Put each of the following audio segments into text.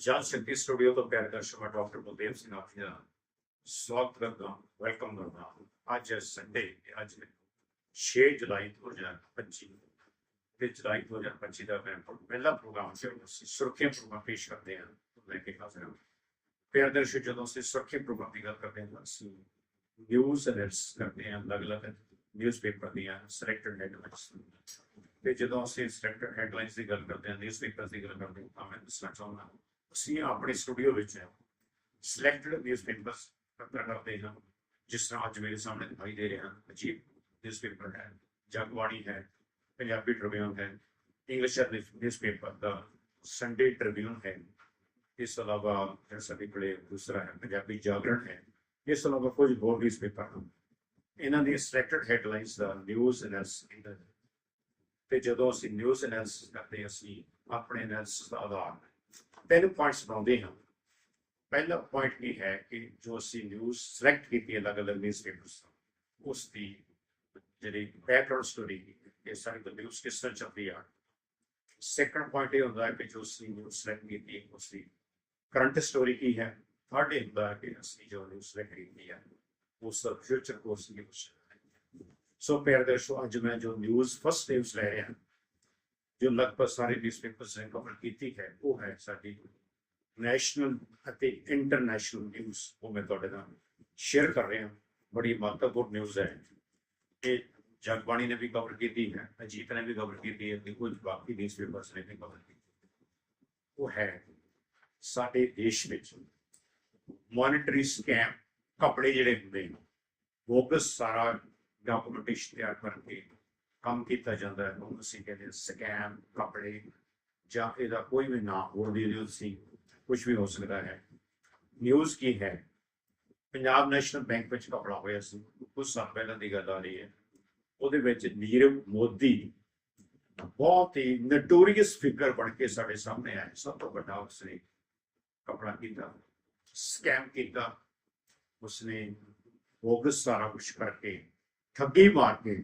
Jal Shakti studio ਤੋਂ ਪਿਆਰੇ ਦਰਸ਼ਕ ਡਾਕਟਰ ਬਲਦੇਵ ਸਿੰਘ ਆਪ ਦਾ ਸਵਾਗਤ ਕਰਦਾ ਵੈਲਕਮ ਕਰਦਾ ਅੱਜ ਸੰਡੇ ਅੱਜ 6 ਜੁਲਾਈ 2025 ਤੇ ਜੁਲਾਈ 2025 ਦਾ ਮੈਂ ਪਹਿਲਾ ਪ੍ਰੋਗਰਾਮ ਸੀ ਸੁਰੱਖਿਆ ਪ੍ਰੋਗਰਾਮ ਪੇਸ਼ ਕਰਦੇ ਹਾਂ ਲੈ ਕੇ ਹਾਜ਼ਰ ਹਾਂ ਪਿਆਰੇ ਦਰਸ਼ਕ ਜਦੋਂ ਅਸੀਂ ਸੁਰੱਖਿਆ ਪ੍ਰੋਗਰਾਮ ਦੀ ਗੱਲ ਕਰਦੇ ਹਾਂ ਅਸੀਂ ਨਿਊਜ਼ ਅਲਰਟਸ ਕਰਦੇ ਹਾਂ ਅਲੱਗ-ਅਲੱਗ ਨਿਊਜ਼ਪੇਪਰ ਦੀਆਂ ਸਿਲੈਕਟਡ ਹੈਡਲਾਈਨਸ ਤੇ ਜਦੋਂ ਅਸੀਂ ਸਿਲੈਕਟਡ ਹੈਡਲਾਈਨਸ ਦੀ ਗੱਲ ਕਰਦੇ ਹਾਂ ਨਿਊਜ਼ਪੇਪਰ ਦੀ ਗੱਲ ਕਰਦੇ ਹਾਂ ਤਾਂ ਮੈਂ ਦੱਸਣਾ ਚਾਹੁੰਦਾ ਹਾਂ ਅਸੀਂ ਆਪਣੇ ਸਟੂਡੀਓ ਵਿੱਚ ਸਿਲੈਕਟਡ ਨਿਊਜ਼ਪੇਪਰਸ ਪੱਤਰ ਕਰਦੇ ਹਾਂ। ਜਿਸ ਤਰ੍ਹਾਂ ਅੱਜ ਮੇਰੇ ਸਾਹਮਣੇ ਦਿਖਾਈ ਦੇ ਰਿਹਾ ਅਜੀਬ ਨਿਊਜ਼ਪੇਪਰ ਹੈ, ਜਗਬਾਣੀ ਹੈ, ਪੰਜਾਬੀ ਟ੍ਰਿਬਿਊਨ ਹੈ ਇੰਗਲਿਸ਼ ਨਿਊਜ਼ਪੇਪਰ ਦਾ ਸੰਡੇ ਟ੍ਰਿਬਿਊਨ ਹੈ। ਇਸ ਤੋਂ ਇਲਾਵਾ ਜਿਹੜਾ ਸਾਡੇ ਕੋਲੇ ਦੂਸਰਾ ਹੈ, ਪੰਜਾਬੀ ਜਾਗਰਣ ਹੈ। ਇਸ ਤੋਂ ਇਲਾਵਾ ਕੁਝ ਹੋਰ ਨਿਊਜ਼ਪੇਪਰ ਹਨ। ਇਹਨਾਂ ਦੀ ਸਿਲੈਕਟਡ ਹੈਡਲਾਈਨਸ ਦਾ ਨਿਊਜ਼ ਐਨਾਲਿਸਿਸ ਤੇ ਜਦੋਂ ਅਸੀਂ ਨਿਊਜ਼ ਐਨਾਲਿਸਿਸ ਕਰਦੇ ਅਸੀਂ ਆਪਣੇ ਐਨਾਲਿਸਿਸ ਦਾ ਆਧਾਰ ਤਿੰਨ ਪੁਆਇੰਟਸ ਬਣਾਉਂਦੇ ਹਾਂ। ਪਹਿਲਾ ਪੁਆਇੰਟ ਇਹ ਹੈ ਕਿ ਜੋ ਅਸੀਂ ਨਿਊਜ਼ ਸਿਲੈਕਟ ਕੀਤੀ ਹੈ ਅਲੱਗ-ਅਲੱਗ ਨਿਊਜ਼ਪੇਪਰਸ ਉਸ ਦੀ ਜਿਹੜੀ ਬੈਕਗ੍ਰਾਉਂਡ ਸਟੋਰੀ ਇਹ ਸਾਰੀ ਦੀ ਨਿਊਜ਼ ਕਿਸ ਤਰ੍ਹਾਂ ਚੱਲਦੀ ਆ। ਸੈਕੰਡ ਪੁਆਇੰਟ ਇਹ ਹੁੰਦਾ ਹੈ ਕਿ ਜੋ ਅਸੀਂ ਨਿਊਜ਼ ਸਿਲੈਕਟ ਕੀਤੀ ਹੈ ਉਸ ਦੀ ਕਰੰਟ ਸਟੋਰੀ ਕੀ ਹੈ। ਥਰਡ ਇਹ ਹੁੰਦਾ ਕਿ ਅਸੀਂ ਜੋ ਨਿਊਜ਼ ਸਿਲੈਕਟ ਕੀਤੀ ਹੈ ਉਸ ਦਾ ਫਿਊਚਰ ਕੋਰਸ ਕੀ ਕੁਛ ਸੋ ਪਿਆਰੇ ਦਰਸ਼ਕੋ ਅੱਜ ਮੈਂ ਜੋ ਨਿਊਜ਼ ਫਸਟ ਨਿਊਜ਼ ਲੈ ਰਿਹਾ ਜੋ ਲਗਭਗ ਸਾਰੇ ਨਿਊਜ਼ਪੇਪਰਸ ਨੇ ਕਵਰ ਕੀਤੀ ਹੈ, ਉਹ ਹੈ ਸਾਡੀ ਨੈਸ਼ਨਲ ਅਤੇ ਇੰਟਰਨੈਸ਼ਨਲ ਨਿਊਜ਼ ਉਹ ਮੈਂ ਤੁਹਾਡੇ ਨਾਲ ਸ਼ੇਅਰ ਕਰ ਰਿਹਾ ਬੜੀ ਮਹੱਤਵਪੂਰਨ ਨਿਊਜ਼ ਹੈ। ਇਹ ਜਗਬਾਣੀ ਨੇ ਵੀ ਕਵਰ ਕੀਤੀ ਹੈ, ਅਜੀਤ ਨੇ ਵੀ ਕਵਰ ਕੀਤੀ ਹੈ ਤੇ ਕੁਝ ਬਾਕੀ ਨਿਊਜ਼ਪੇਪਰਸ ਨੇ ਵੀ ਕਵਰ ਕੀਤੀ। ਉਹ ਹੈ ਸਾਡੇ ਦੇਸ਼ ਵਿੱਚ ਮੋਨਿਟਰੀ ਸਕੈਮ ਕੱਪੜੇ ਜਿਹੜੇ ਹੁੰਦੇ ਨੇ ਬੋਗਸ ਸਾਰਾ ਡਾਕੂਮੈਂਟੇਸ਼ਨ ਤਿਆਰ ਕਰਕੇ ਕੰਮ ਕੀਤਾ ਜਾਂਦਾ ਹੈ, ਉਹਨੂੰ ਅਸੀਂ ਕਹਿੰਦੇ ਸਕੈਮ ਕੱਪੜੇ ਜਾਂ ਇਹਦਾ ਕੋਈ ਵੀ ਨਾਮ ਹੋਰ ਦੇ ਦਿਓ ਤੁਸੀਂ ਕੁਝ ਵੀ ਹੋ ਸਕਦਾ ਹੈ। ਨਿਊਜ਼ ਕੀ ਹੈ? ਪੰਜਾਬ ਨੈਸ਼ਨਲ ਬੈਂਕ ਵਿੱਚ ਕਪੜਾ ਹੋਇਆ ਸੀ ਕੁਝ ਸਾਲ ਪਹਿਲਾਂ ਦੀ ਗੱਲ ਆ ਰਹੀ ਹੈ। ਉਹਦੇ ਵਿੱਚ ਨੀਰਵ ਮੋਦੀ ਬਹੁਤ ਹੀ ਨਟੋਰੀਅਸ ਫਿਗਰ ਬਣ ਕੇ ਸਾਡੇ ਸਾਹਮਣੇ ਆਇਆ ਸਭ ਤੋਂ ਵੱਡਾ ਉਸਨੇ ਕਪੜਾ ਕੀਤਾ ਸਕੈਮ ਕੀਤਾ, ਉਸਨੇ ਬੋਗਸ ਸਾਰਾ ਕੁਝ ਕਰਕੇ ਠੱਗੀ ਮਾਰ ਕੇ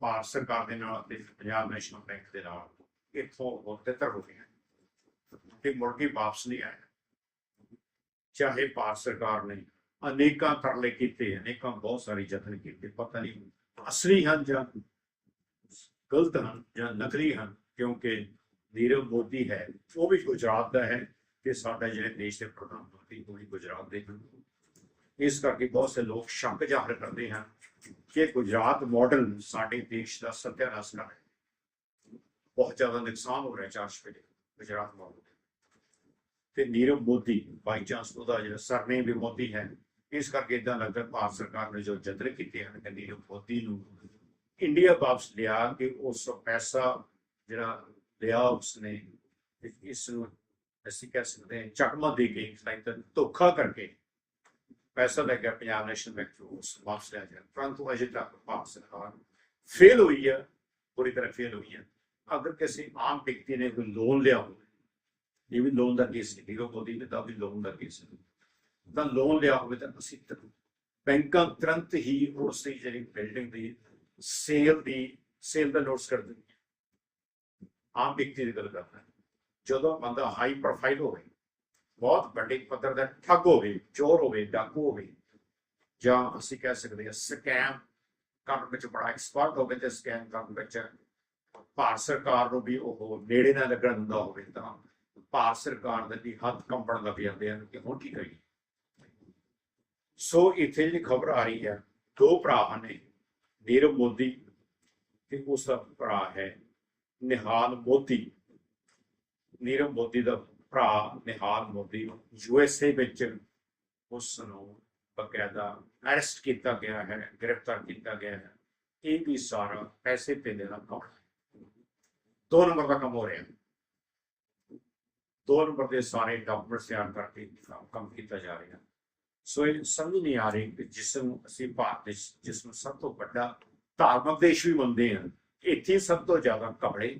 ਭਾਰਤ ਸਰਕਾਰ ਦੇ ਨਾਲ ਤੇ ਪੰਜਾਬ ਨੈਸ਼ਨਲ ਬੈਂਕ ਦੇ ਨਾਲ ਇੱਥੋਂ ਉਹ ਤਿੱਤਰ ਹੋ। ਗਿਆ ਤੇ ਮੁੜ ਕੇ ਵਾਪਸ ਨਹੀਂ ਆਇਆ। ਚਾਹੇ ਭਾਰਤ ਸਰਕਾਰ ਨੇ ਅਨੇਕਾਂ ਤਰਲੇ ਕੀਤੇ, ਅਨੇਕਾਂ ਬਹੁਤ ਸਾਰੇ ਯਤਨ ਕੀਤੇ, ਪਤਾ ਨਹੀਂ ਅਸਲੀ ਹਨ ਜਾਂ ਗਲਤ ਹਨ ਜਾਂ ਨਕਲੀ ਹਨ, ਕਿਉਂਕਿ ਨੀਰਵ ਮੋਦੀ ਹੈ, ਉਹ ਵੀ ਗੁਜਰਾਤ ਦਾ ਹੈ ਤੇ ਸਾਡਾ ਜਿਹੜੇ ਦੇਸ਼ ਦੇ ਪ੍ਰਧਾਨ ਮੰਤਰੀ ਉਹ ਵੀ ਗੁਜਰਾਤ ਦੇ ਹਨ। ਇਸ ਕਰਕੇ ਬਹੁਤ ਸੇ ਲੋਕ ਸ਼ੰਕ ਜ਼ਾਹਰ ਕਰਦੇ ਹਨ ਕਿ ਗੁਜਰਾਤ ਮਾਡਲ ਸਾਡੇ ਦੇਸ਼ ਦਾ ਸੱਤਿਆਨਾਸ਼ ਕਰ ਰਿਹਾ ਬਹੁਤ ਜ਼ਿਆਦਾ ਨੁਕਸਾਨ ਹੋ ਰਿਹਾ ਚਾਰ ਸਵੇਰੇ ਗੁਜਰਾਤ ਮਾਡਲ ਤੇ। ਨੀਰਵ ਮੋਦੀ ਬਾਈ ਚਾਂਸ ਉਹਦਾ ਜਿਹੜਾ ਸਰਨੇਮ ਵੀ ਮੋਦੀ ਹੈ, ਇਸ ਕਰਕੇ ਇਦਾਂ ਲੱਗਦਾ ਭਾਰਤ ਸਰਕਾਰ ਨੇ ਜੋ ਯਤਨ ਕੀਤੇ ਹਨ ਕਿ ਨੀਰਵ ਮੋਦੀ ਨੂੰ ਇੰਡੀਆ ਵਾਪਸ ਲਿਆ ਕਿ ਉਸ ਪੈਸਾ ਜਿਹੜਾ ਲਿਆ ਉਸਨੇ ਤੇ ਇਸ ਨੂੰ ਅਸੀਂ ਕਹਿ ਸਕਦੇ ਹਾਂ, ਚਕਮਾ ਦੇ ਕੇ ਲਾਈਕ ਧੋਖਾ ਕਰਕੇ ਪੈਸਾ ਲੈ ਗਿਆ ਪੰਜਾਬ ਨੈਸ਼ਨਲ ਬੈਂਕ ਤੋਂ ਉਸ ਵਾਪਸ ਲਿਆ ਜਾਏ ਪਰੰਤੂ ਅਜੇ ਤੱਕ ਵਾਪਸ ਸਰਕਾਰ ਫੇਲ ਹੋਈ ਹੈ ਪੂਰੀ ਤਰ੍ਹਾਂ ਫੇਲ ਹੋਈ ਹੈ ਅਗਰ ਕਿਸੇ ਆਮ ਵਿਅਕਤੀ ਨੇ ਕੋਈ ਲੋਨ ਲਿਆ ਹੋਵੇ ਇਹ ਵੀ ਲੋਨ ਦਾ ਕੇਸ ਨਹੀਂ ਹੀਰੋ ਮੋਦੀ ਨੇ ਤਾਂ ਵੀ ਲੋਨ ਦਾ ਕੇਸ ਹੈ ਤਾਂ ਲੋਨ ਲਿਆ ਹੋਵੇ ਤਾਂ ਅਸੀਂ ਬੈਂਕਾਂ ਤੁਰੰਤ ਹੀ ਉਸ ਦੀ ਜਿਹੜੀ ਬਿਲਡਿੰਗ ਦੀ ਸੇਲ ਦੀ ਸੇਲ ਦਾ ਨੋਟਸ ਕਰ ਦਿੰਦੀ ਆਮ ਵਿਅਕਤੀ ਦੀ ਗੱਲ ਕਰਦਾ ਜਦੋਂ ਬੰਦਾ ਹਾਈ ਪ੍ਰੋਫਾਈਲ ਹੋਵੇ ਬਹੁਤ ਵੱਡੇ ਪੱਧਰ ਦਾ ਠੱਗ ਹੋਵੇ, ਚੋਰ ਹੋਵੇ ਡਾਕੂ ਹੋਵੇ, ਜਾਂ ਅਸੀਂ ਕਹਿ ਸਕਦੇ ਹਾਂ ਸਕੈਮ ਕਰਨ ਵਿੱਚ ਬੜਾ ਐਕਸਪਰਟ ਹੋਵੇ ਤੇ ਸਕੈਮ ਕਰਨ ਵਿੱਚ ਭਾਰਤ ਸਰਕਾਰ ਨੂੰ ਵੀ ਉਹ ਨੇੜੇ ਨਾ ਲੱਗਣ ਦਿੰਦਾ ਹੋਵੇ ਤਾਂ ਭਾਰਤ ਸਰਕਾਰ ਦੇ ਵੀ ਹੱਥ ਕੰਬਣ ਲੱਗ ਜਾਂਦੇ ਹਨ ਕਿ ਹੁਣ ਕੀ ਕਰੀਏ। ਸੋ ਇੱਥੇ ਜਿਹੜੀ ਖਬਰ ਆ ਰਹੀ ਹੈ, ਦੋ ਭਰਾ ਹਨ ਨੀਰਵ ਮੋਦੀ ਤੇ ਉਸ ਦਾ ਭਰਾ ਹੈ ਨਿਹਾਲ ਮੋਦੀ। ਨੀਰਵ ਮੋਦੀ ਦਾ ਭਰਾ Nihal Modi U S A ਵਿੱਚ ਉਸ ਨੂੰ ਬਕਾਇਦਾ ਅਰੈਸਟ ਕੀਤਾ ਗਿਆ ਹੈ, ਗ੍ਰਿਫਤਾਰ ਕੀਤਾ ਗਿਆ ਹੈ। ਇਹ ਵੀ ਸਾਰਾ ਪੈਸੇ ਪੈਦੇ ਦਾ ਕੰਮ ਦੋ ਨੰਬਰ ਦਾ ਕੰਮ ਹੋ ਰਿਹਾ। ਦੋ ਨੰਬਰ ਦੇ ਸਾਰੇ ਡਾਕੂਮੈਂਟਸ ਤਿਆਰ ਕਰਕੇ ਕੰਮ ਕੀਤਾ ਜਾ ਰਿਹਾ। ਸੋ ਇਹ ਸਮਝ ਨਹੀਂ ਆ ਰਹੀ ਕਿ ਜਿਸ ਨੂੰ ਅਸੀਂ ਭਾਰਤ ਦੇ ਜਿਸ ਨੂੰ ਸਭ ਤੋਂ ਵੱਡਾ ਧਾਰਮਿਕ ਦੇਸ਼ ਵੀ ਮੰਨਦੇ ਹਾਂ, ਇੱਥੇ ਸਭ ਤੋਂ ਜ਼ਿਆਦਾ ਕਪੜੇ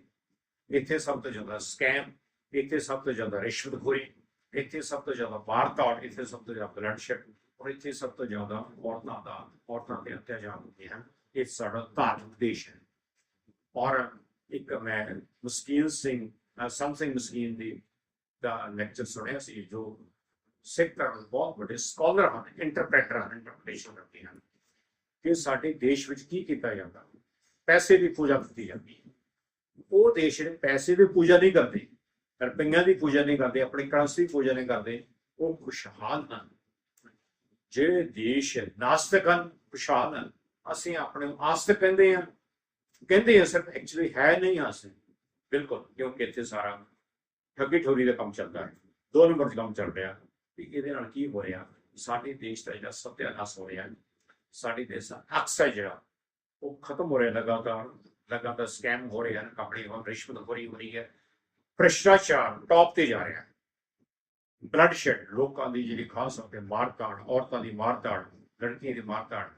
ਇੱਥੇ ਸਭ ਤੋਂ ਜ਼ਿਆਦਾ ਸਕੈਮ ਇੱਥੇ ਸਭ ਤੋਂ ਜ਼ਿਆਦਾ ਰਿਸ਼ਵਤਖੋਰੀ ਇੱਥੇ ਸਭ ਤੋਂ ਜ਼ਿਆਦਾ ਵਾਰਤਾੜ ਇੱਥੇ ਸਭ ਤੋਂ ਜ਼ਿਆਦਾ ਬਲੈਂਡਸ਼ਿਪ ਔਰ ਇੱਥੇ ਸਭ ਤੋਂ ਜ਼ਿਆਦਾ ਔਰਤਾਂ ਦਾ, ਔਰਤਾਂ ਤੇ ਅਤਿਆਚਾਰ ਹੁੰਦੇ ਹਨ। ਇਹ ਸਾਡਾ ਧਾਰਮਿਕ ਦੇਸ਼ ਹੈ। ਔਰ ਇੱਕ ਮੈਂ ਮਸਕੀਨ ਸਿੰਘ, ਅਹ ਸੰਤ ਸਿੰਘ ਮਸਕੀਨ ਦੀ ਦਾ ਲੈਕਚਰ ਸੁਣਿਆ ਸੀ, ਜੋ ਸਿੱਖ ਧਰਮ ਬਹੁਤ ਵੱਡੇ ਸਕਾਲਰ ਹਨ ਇੰਟਰਪ੍ਰੀਟਰ ਹਨ ਇੰਟਰਪ੍ਰੀਟੇਸ਼ਨ ਕਰਦੇ ਹਨ ਕਿ ਸਾਡੇ ਦੇਸ਼ ਵਿੱਚ ਕੀ ਕੀਤਾ ਜਾਂਦਾ। ਪੈਸੇ ਦੀ ਪੂਜਾ ਕੀਤੀ ਜਾਂਦੀ ਹੈ। ਉਹ ਦੇਸ਼ ਜਿਹੜੇ ਪੈਸੇ ਦੀ ਪੂਜਾ ਨਹੀਂ ਕਰਦੇ ਰੁਪਈਆਂ ਦੀ ਪੂਜਾ ਨਹੀਂ ਕਰਦੇ, ਆਪਣੀ ਕਰੰਸੀ ਦੀ ਪੂਜਾ ਨਹੀਂ ਕਰਦੇ, ਉਹ ਖੁਸ਼ਹਾਲ ਹਨ। ਜਿਹੜੇ ਦੇਸ਼ ਨਾਸਤਿਕ ਹਨ, ਖੁਸ਼ਹਾਲ ਹਨ। ਅਸੀਂ ਆਪਣੇ ਨੂੰ ਆਸਤਿਕ ਕਹਿੰਦੇ ਆ ਕਹਿੰਦੇ ਆ ਸਿਰਫ ਐਕਚੁਅਲੀ ਹੈ ਨਹੀਂ ਆਸਤਿਕ। ਬਿਲਕੁਲ, ਕਿਉਂਕਿ ਇੱਥੇ ਸਾਰਾ ਠੱਗੀ ਠੋਰੀ ਦਾ ਕੰਮ ਚੱਲਦਾ ਹੈ। ਦੋ ਨੰਬਰ ਦਾ ਕੰਮ ਚੱਲ ਰਿਹਾ। ਵੀ ਇਹਦੇ ਨਾਲ ਕੀ ਹੋ ਰਿਹਾ? ਸਾਡੇ ਦੇਸ਼ ਦਾ ਜਿਹੜਾ ਸਤਿਆਨਾਸ਼ ਹੋ ਰਿਹਾ, ਸਾਡੇ ਦੇਸ਼ ਦਾ ਅਕਸਰ ਜਿਹੜਾ, ਉਹ ਖਤਮ ਹੋ ਰਿਹਾ ਲਗਾਤਾਰ। ਲਗਾਤਾਰ ਸਕੈਮ ਹੋ ਰਹੇ ਹਨ ਕੰਪਨੀ ਹੋ ਰਿਸ਼ਵਤ ਹੋ ਰਹੀ ਹੋ ਰਹੀ ਹੈ। ਭ੍ਰਿਸ਼ਟਾਚਾਰ ਟੌਪ ਤੇ ਜਾ ਰਿਹਾ ਹੈ। ਬਲੱਡ ਸ਼ੈਡ ਲੋਕਾਂ ਦੀ ਜਿਹੜੀ ਖਾਸ ਕਰਕੇ ਮਾਰਤਾੜ ਔਰਤਾਂ ਦੀ ਮਾਰਤਾੜ ਲੜਕੀਆਂ ਦੀ ਮਾਰਤਾੜ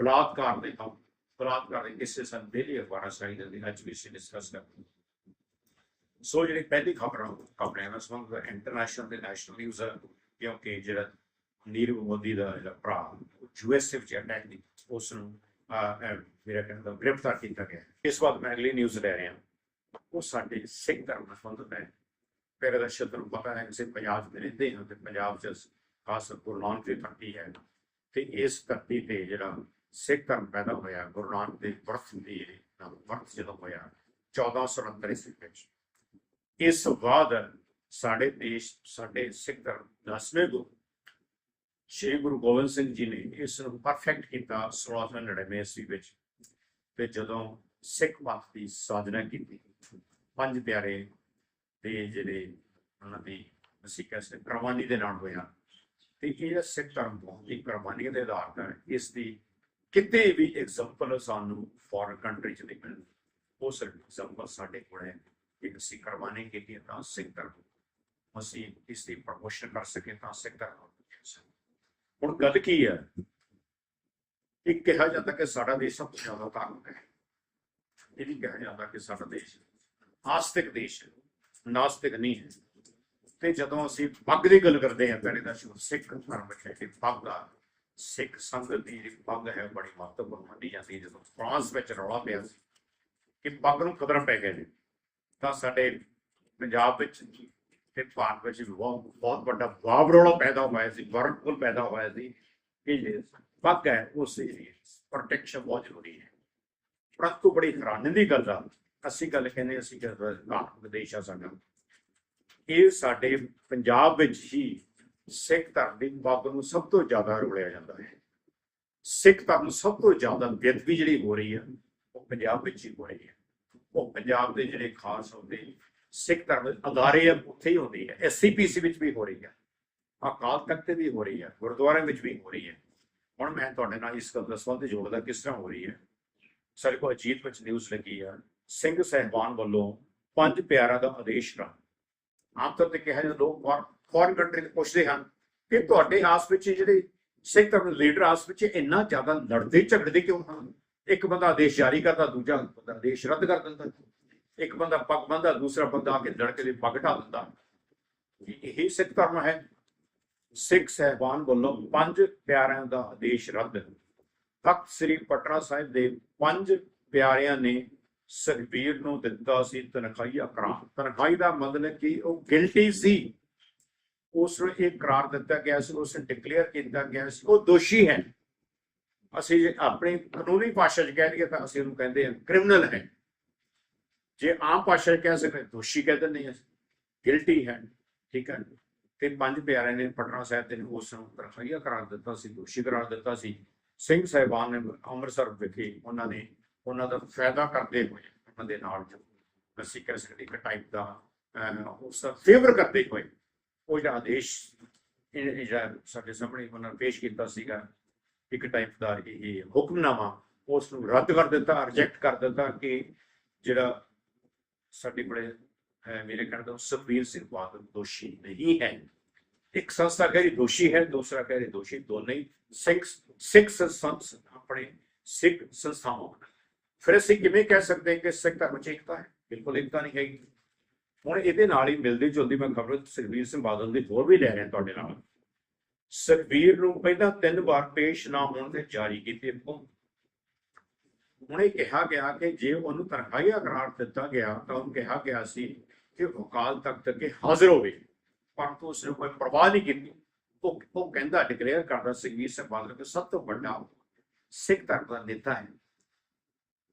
ਬਲਾਤਕਾਰ ਦੇ ਕੰਮ, ਬਲਾਤਕਾਰ ਦੇ ਕਿਸੇ ਸਨ ਡੇਲੀ ਅਖਬਾਰਾਂ ਚਾਹੀਦੇ ਦੇ ਅੱਜ ਵੀ ਅਸੀਂ ਡਿਸਕਸ ਕਰਦੇ ਸੋ ਜਿਹੜੀ ਪਹਿਲੀ ਖਬਰਾਂ ਖਬਰਾਂ ਨਾਲ ਸੰਬੰਧ ਇੰਟਰਨੈਸ਼ਨਲ ਤੇ ਨੈਸ਼ਨਲ ਨਿਊਜ਼ ਕਿਉਂਕਿ ਜਿਹੜਾ ਨੀਰਵ ਮੋਦੀ ਦਾ ਜਿਹੜਾ ਭਰਾ ਯੂਐਸਏ ਵਿੱਚ ਅਟੈਕ ਦੀ, ਉਸ ਨੂੰ ਮੇਰਾ ਕਹਿੰਦਾ ਗ੍ਰਿਫਤਾਰ ਕੀਤਾ ਗਿਆ। ਇਸ ਵਾਰ ਮੈਂ ਅਗਲੀ ਨਿਊਜ਼ ਲੈ ਰਿਹਾ ਉਹ ਸਾਡੇ ਸਿੱਖ ਧਰਮ ਨਾਲ ਸੰਬੰਧਿਤ ਹੈ। ਫਿਰ ਦਾ ਸ਼ਤਰੂ ਪਤਾ ਹੈ ਕਿ ਪੰਜਾਬ ਦੇ ਰਹਿੰਦੇ ਹਾਂ ਤੇ ਪੰਜਾਬ ਚ ਖਾਸ ਗੁਰੂ ਨਾਨਕ ਦੀ ਧਰਤੀ ਹੈ। ਤੇ ਇਸ ਧਰਤੀ ਤੇ ਜਿਹੜਾ ਸਿੱਖ ਧਰਮ ਪੈਦਾ ਹੋਇਆ, ਗੁਰੂ ਨਾਨਕ ਦੇ ਵਰਤ ਦੀ ਬਰਥ ਜਦੋਂ ਹੋਇਆ 1469 ਈਸਵੀ ਵਿੱਚ। ਇਸ ਬਾਅਦ ਸਾਡੇ ਦੇਸ਼, ਸਾਡੇ ਸਿੱਖ ਧਰਮ ਦਸਵੇਂ ਗੁਰੂ, ਸ਼੍ਰੀ ਗੁਰੂ ਗੋਬਿੰਦ ਸਿੰਘ ਜੀ ਨੇ ਇਸ ਨੂੰ ਪਰਫੈਕਟ ਕੀਤਾ 1699 ਈਸਵੀ ਵਿੱਚ। ਤੇ ਜਦੋਂ ਸਿੱਖ ਪੰਥ ਦੀ ਸਾਜਨਾ ਕੀਤੀ ਪੰਜ ਪਿਆਰੇ ਤੇ ਜਿਹੜੇ ਉਹਨਾਂ ਦੀ ਅਸੀਂ ਕਹਿ ਸਕਦੇ ਕੁਰਬਾਨੀ ਦੇ ਨਾਲ ਹੋਇਆ। ਤੇ ਇਹ ਸਿੱਖ ਧਰਮ ਬਹੁਤ ਹੀ ਕੁਰਬਾਨੀ ਦੇ ਆਧਾਰ ਤੇ ਹੈ। ਇਸ ਦੀ ਕਿਤੇ ਵੀ ਐਗਜ਼ਾਮਪਲ ਸਾਨੂੰ ਫੋਰਨ ਕੰਟਰੀ ਚ ਨਹੀਂ ਮਿਲਦੀ। ਉਸ ਐਗਜ਼ਾਮਪਲ ਸਾਡੇ ਕੋਲ ਹੈ। ਕਿ ਅਸੀਂ ਕੁਰਬਾਨੀ ਕੀਤੀ ਤਾਂ ਸਿੱਖ ਧਰਮ ਅਸੀਂ ਇਸ ਦੀ ਪ੍ਰਮੋਸ਼ਨ ਕਰ ਸਕੇ ਤਾਂ ਸਿੱਖ ਧਰਮ ਹੁਣ ਗੱਲ ਕੀ ਹੈ? ਇਹ ਕਿਹਾ ਜਾਂਦਾ ਕਿ ਸਾਡਾ ਦੇਸ਼ ਸਭ ਤੋਂ ਜ਼ਿਆਦਾ ਧਾਰਮਿਕ ਹੈ। ਇਹ ਵੀ ਕਿਹਾ ਜਾਂਦਾ ਕਿ ਸਾਡਾ ਦੇਸ਼ ਆਸਤਿਕ ਦੇਸ਼ ਹੈ ਨਾਸਤਿਕ ਨਹੀਂ ਹੈ। ਤੇ ਜਦੋਂ ਅਸੀਂ ਪੱਗ ਦੀ ਗੱਲ ਕਰਦੇ ਹਾਂ ਪਹਿਲੇ ਤਾਂ ਸ਼ੁਰੂ ਸਿੱਖ ਧਰਮ ਵਿੱਚ ਹੈ ਕਿ ਪੱਗ ਦਾ ਸਿੱਖ ਸੰਗਤ ਦੀ ਜਿਹੜੀ ਪੱਗ ਹੈ ਬੜੀ ਮਹੱਤਵਪੂਰਨ ਮੰਨੀ ਜਾਂਦੀ ਹੈ। ਜਦੋਂ ਫਰਾਂਸ ਵਿੱਚ ਰੌਲਾ ਪਿਆ ਸੀ ਕਿ ਪੱਗ ਨੂੰ ਕਦਰ ਪੈ ਗਏ ਨੇ, ਤਾਂ ਸਾਡੇ ਪੰਜਾਬ ਵਿੱਚ ਤੇ ਭਾਰਤ ਵਿੱਚ ਬਹੁਤ ਬਹੁਤ ਵੱਡਾ ਵਾਵਰੋਲਾ ਪੈਦਾ ਹੋਇਆ ਸੀ ਵਰਨਪੁਲ ਪੈਦਾ ਹੋਇਆ ਸੀ ਕਿ ਜੇ ਪੱਗ ਹੈ ਉਸ ਦੀ ਪ੍ਰੋਟੈਕਸ਼ਨ ਬਹੁਤ ਜ਼ਰੂਰੀ ਹੈ। ਪਰੰਤੂ ਬੜੀ ਹੈਰਾਨੀ ਦੀ ਗੱਲ ਆ। ਅਸੀਂ ਗੱਲ ਕਹਿੰਦੇ ਅਸੀਂ ਕਿ ਵਿਦੇਸ਼ ਆ ਸਾਡਾ। ਇਹ ਸਾਡੇ ਪੰਜਾਬ ਵਿੱਚ ਹੀ ਸਿੱਖ ਧਰਮ ਦੀ ਪੱਗ ਨੂੰ ਸਭ ਤੋਂ ਜ਼ਿਆਦਾ ਰੋਲਿਆ ਜਾਂਦਾ ਹੈ। ਸਿੱਖ ਧਰਮ ਸਭ ਤੋਂ ਜ਼ਿਆਦਾ ਬੇਅਦਬੀ ਜਿਹੜੀ ਹੋ ਰਹੀ ਹੈ ਉਹ ਪੰਜਾਬ ਵਿੱਚ ਹੀ ਹੋ ਰਹੀ ਹੈ ਉਹ ਪੰਜਾਬ ਦੇ ਜਿਹੜੇ ਖਾਸ ਹੁੰਦੇ, ਸਿੱਖ ਧਰਮ ਦੇ ਅਦਾਰੇ ਆ, ਉੱਥੇ ਹੀ ਹੁੰਦੀ ਹੈ ਐਸਸੀਪੀਸੀ ਵਿੱਚ ਵੀ ਹੋ ਰਹੀ ਹੈ, ਅਕਾਲ ਤਖਤ ਤੇ ਵੀ ਹੋ ਰਹੀ ਹੈ ਗੁਰਦੁਆਰਿਆਂ ਵਿੱਚ ਵੀ ਹੋ ਰਹੀ ਹੈ ਹੁਣ ਮੈਂ ਤੁਹਾਡੇ ਨਾਲ ਇਸ ਗੱਲ ਦਾ ਸੰਬੰਧ ਜੋੜਦਾ ਕਿਸ ਤਰ੍ਹਾਂ ਹੋ ਰਹੀ ਹੈ ਸਾਡੇ ਕੋਲ ਅਜੀਤ ਵਿੱਚ ਨਿਊਜ਼ ਲੱਗੀ ਆ। ਸਿੰਘ ਸਹਿਬਾਨ ਵੱਲੋਂ ਪੰਜ ਪਿਆਰਾਂ ਦਾ ਆਦੇਸ਼ ਰਾ ਆਮ ਤੌਰ ਤੇ ਕਿਹਾ ਜਾਂਦਾ, ਲੋਕ ਫੋਰਨ ਕੰਟਰੀ ਦੇ ਪੁੱਛਦੇ ਹਨ ਕਿ ਤੁਹਾਡੇ ਆਸ ਵਿੱਚ ਜਿਹੜੇ ਸਿੱਖ ਧਰਮ ਦੇ ਲੀਡਰ ਆਸ ਵਿੱਚ ਇੰਨਾ ਜ਼ਿਆਦਾ ਲੜਦੇ ਝਗੜਦੇ ਕਿਉਂ ਹਨ? ਇੱਕ ਬੰਦਾ ਆਦੇਸ਼ ਜਾਰੀ ਕਰਦਾ, ਦੂਜਾ ਬੰਦਾ ਆਦੇਸ਼ ਰੱਦ ਕਰ ਦਿੰਦਾ। ਇੱਕ ਬੰਦਾ ਪੱਗ ਬੰਦਾ ਦੂਸਰਾ ਬੰਦਾ ਆ ਕੇ ਲੜਕੇ ਦੇ ਪੱਗ ਢਾ ਦਿੰਦਾ। ਇਹ ਸਿੱਖ ਧਰਮ ਹੈ। ਸਿੱਖ ਸਹਿਬਾਨ ਵੱਲੋਂ ਪੰਜ ਪਿਆਰਿਆਂ ਦਾ ਆਦੇਸ਼ ਰੱਦ। ਤਖਤ ਸ੍ਰੀ ਪਟਨਾ ਸਾਹਿਬ ਦੇ ਪੰਜ ਪਿਆਰਿਆਂ ਨੇ ਸੁਖਬੀਰ ਨੂੰ ਦਿੱਤਾ ਸੀ ਤਨਖਾਹੀਆ ਕਰਾਰ। ਤਨਖਾਈ ਦਾ ਮਤਲਬ ਕਿ? ਉਹ ਗਿਲਟੀ ਸੀ। ਉਸ ਨੂੰ ਇਹ ਕਰਾਰ ਦਿੱਤਾ ਗਿਆ ਸੀ, ਉਸ ਨੂੰ ਡਿਕਲੇਅਰ ਕੀਤਾ ਗਿਆ ਸੀ। ਉਹ ਦੋਸ਼ੀ ਹੈ। ਅਸੀਂ ਜੇ ਆਪਣੀ ਕਾਨੂੰਨੀ ਭਾਸ਼ਾ 'ਚ ਕਹਿ ਲਈਏ ਤਾਂ ਅਸੀਂ ਉਹਨੂੰ ਕਹਿੰਦੇ ਹਾਂ ਕ੍ਰਿਮੀਨਲ ਹੈ। ਜੇ ਆਮ ਭਾਸ਼ਾ 'ਚ ਕਹਿ ਸਕਦੇ, ਦੋਸ਼ੀ ਕਹਿ ਦਿੰਦੇ ਹਾਂ ਗਿਲਟੀ ਹੈ। ਠੀਕ ਹੈ। ਤੇ ਪੰਜ ਪਿਆਰਿਆਂ ਨੇ ਪਟਨਾ ਸਾਹਿਬ ਦੇ ਉਸ ਨੂੰ ਤਨਖਾਹੀਆ ਕਰਾਰ ਦਿੱਤਾ ਸੀ, ਦੋਸ਼ੀ ਕਰਾਰ ਦਿੱਤਾ ਸੀ। ਸਿੰਘ ਸਾਹਿਬਾਨ ਨੇ ਅੰਮ੍ਰਿਤਸਰ ਵਿਖੇ ਉਹਨਾਂ ਨੇ ਉਹਨਾਂ ਦਾ ਫਾਇਦਾ ਕਰਦੇ ਹੋਏ ਉਹਨਾਂ ਦੇ ਨਾਲ ਜੋ ਅਸੀਂ ਕਹਿ ਸਕਦੇ ਇੱਕ ਟਾਈਪ ਦਾ ਅਹ, ਉਸ ਦਾ ਫੇਵਰ ਕਰਦੇ ਹੋਏ ਉਹ ਜਿਹੜਾ ਆਦੇਸ਼ ਇਹ ਜਿਹੜਾ ਸਾਡੇ ਸਾਹਮਣੇ ਉਹਨਾਂ ਨੇ ਪੇਸ਼ ਕੀਤਾ ਸੀਗਾ ਇੱਕ ਟਾਈਪ ਦਾ ਇਹ ਹੁਕਮਨਾਮਾ ਉਸ ਨੂੰ ਰੱਦ ਕਰ ਦਿੱਤਾ ਰਿਜੈਕਟ ਕਰ ਦਿੱਤਾ ਕਿ ਜਿਹੜਾ ਸਾਡੇ ਬੜੇ ਅਹ, ਮੇਰੇ ਕਹਿਣ ਦਾ ਸੁਖਬੀਰ ਸਿੰਘ ਬਾਦਲ ਦੋਸ਼ੀ ਨਹੀਂ ਹੈ। ਇੱਕ ਸੰਸਥਾ ਕਹਿ ਰਹੀ ਦੋਸ਼ੀ ਹੈ ਦੂਸਰਾ ਕਹਿ ਰਹੀ ਦੋਸ਼ੀ ਦੋਨੇ ਹੀ ਸਿੱਖ ਸਿੱਖ ਸੰਸਥਾ ਆਪਣੇ ਸਿੱਖ ਸੰਸਥਾਵਾਂ ਫਿਰ ਅਸੀਂ ਕਿਵੇਂ ਕਹਿ ਸਕਦੇ ਹਾਂ ਕਿ ਸਿੱਖ ਧਰਮ ਚ ਏਕਤਾ ਹੈ? ਬਿਲਕੁਲ ਏਕਤਾ ਨਹੀਂ ਹੈਗੀ। ਹੁਣ ਇਹਦੇ ਨਾਲ ਹੀ ਮਿਲਦੀ ਜੁਲਦੀ ਮੈਂ ਖਬਰ ਸੁਖਬੀਰ ਸਿੰਘ ਬਾਦਲ ਦੀ ਹੋਰ ਵੀ ਲੈ ਰਿਹਾ ਤੁਹਾਡੇ ਨਾਲ। ਸੁਖਬੀਰ ਨੂੰ ਪਹਿਲਾਂ ਤਿੰਨ ਵਾਰ ਪੇਸ਼ ਨਾ ਹੋਣ ਤੇ ਜਾਰੀ ਕੀਤੇ ਹੁਣ ਇਹ ਕਿਹਾ ਗਿਆ ਕਿ ਜੇ ਉਹਨੂੰ ਤਨਖਾਹੀਆ ਕਰਾਰ ਦਿੱਤਾ ਗਿਆ ਤਾਂ ਉਹਨੂੰ ਕਿਹਾ ਗਿਆ ਸੀ ਕਿ ਉਹ ਅਕਾਲ ਤਖਤ ਅੱਗੇ ਹਾਜ਼ਰ ਹੋਵੇ। ਪਰੰਤੂ ਉਸ ਨੇ ਕੋਈ ਪਰਵਾਹ ਨਹੀਂ ਕੀਤੀ। ਉਹ ਉਹ ਕਹਿੰਦਾ ਡਿਕਲੇਅਰ ਕਰਦਾ ਸੁਖਬੀਰ ਸਿੰਘ ਬਾਦਲ ਕਿ ਸਭ ਤੋਂ ਵੱਡਾ ਸਿੱਖ ਧਰਮ ਦਾ ਨੇਤਾ ਹੈ।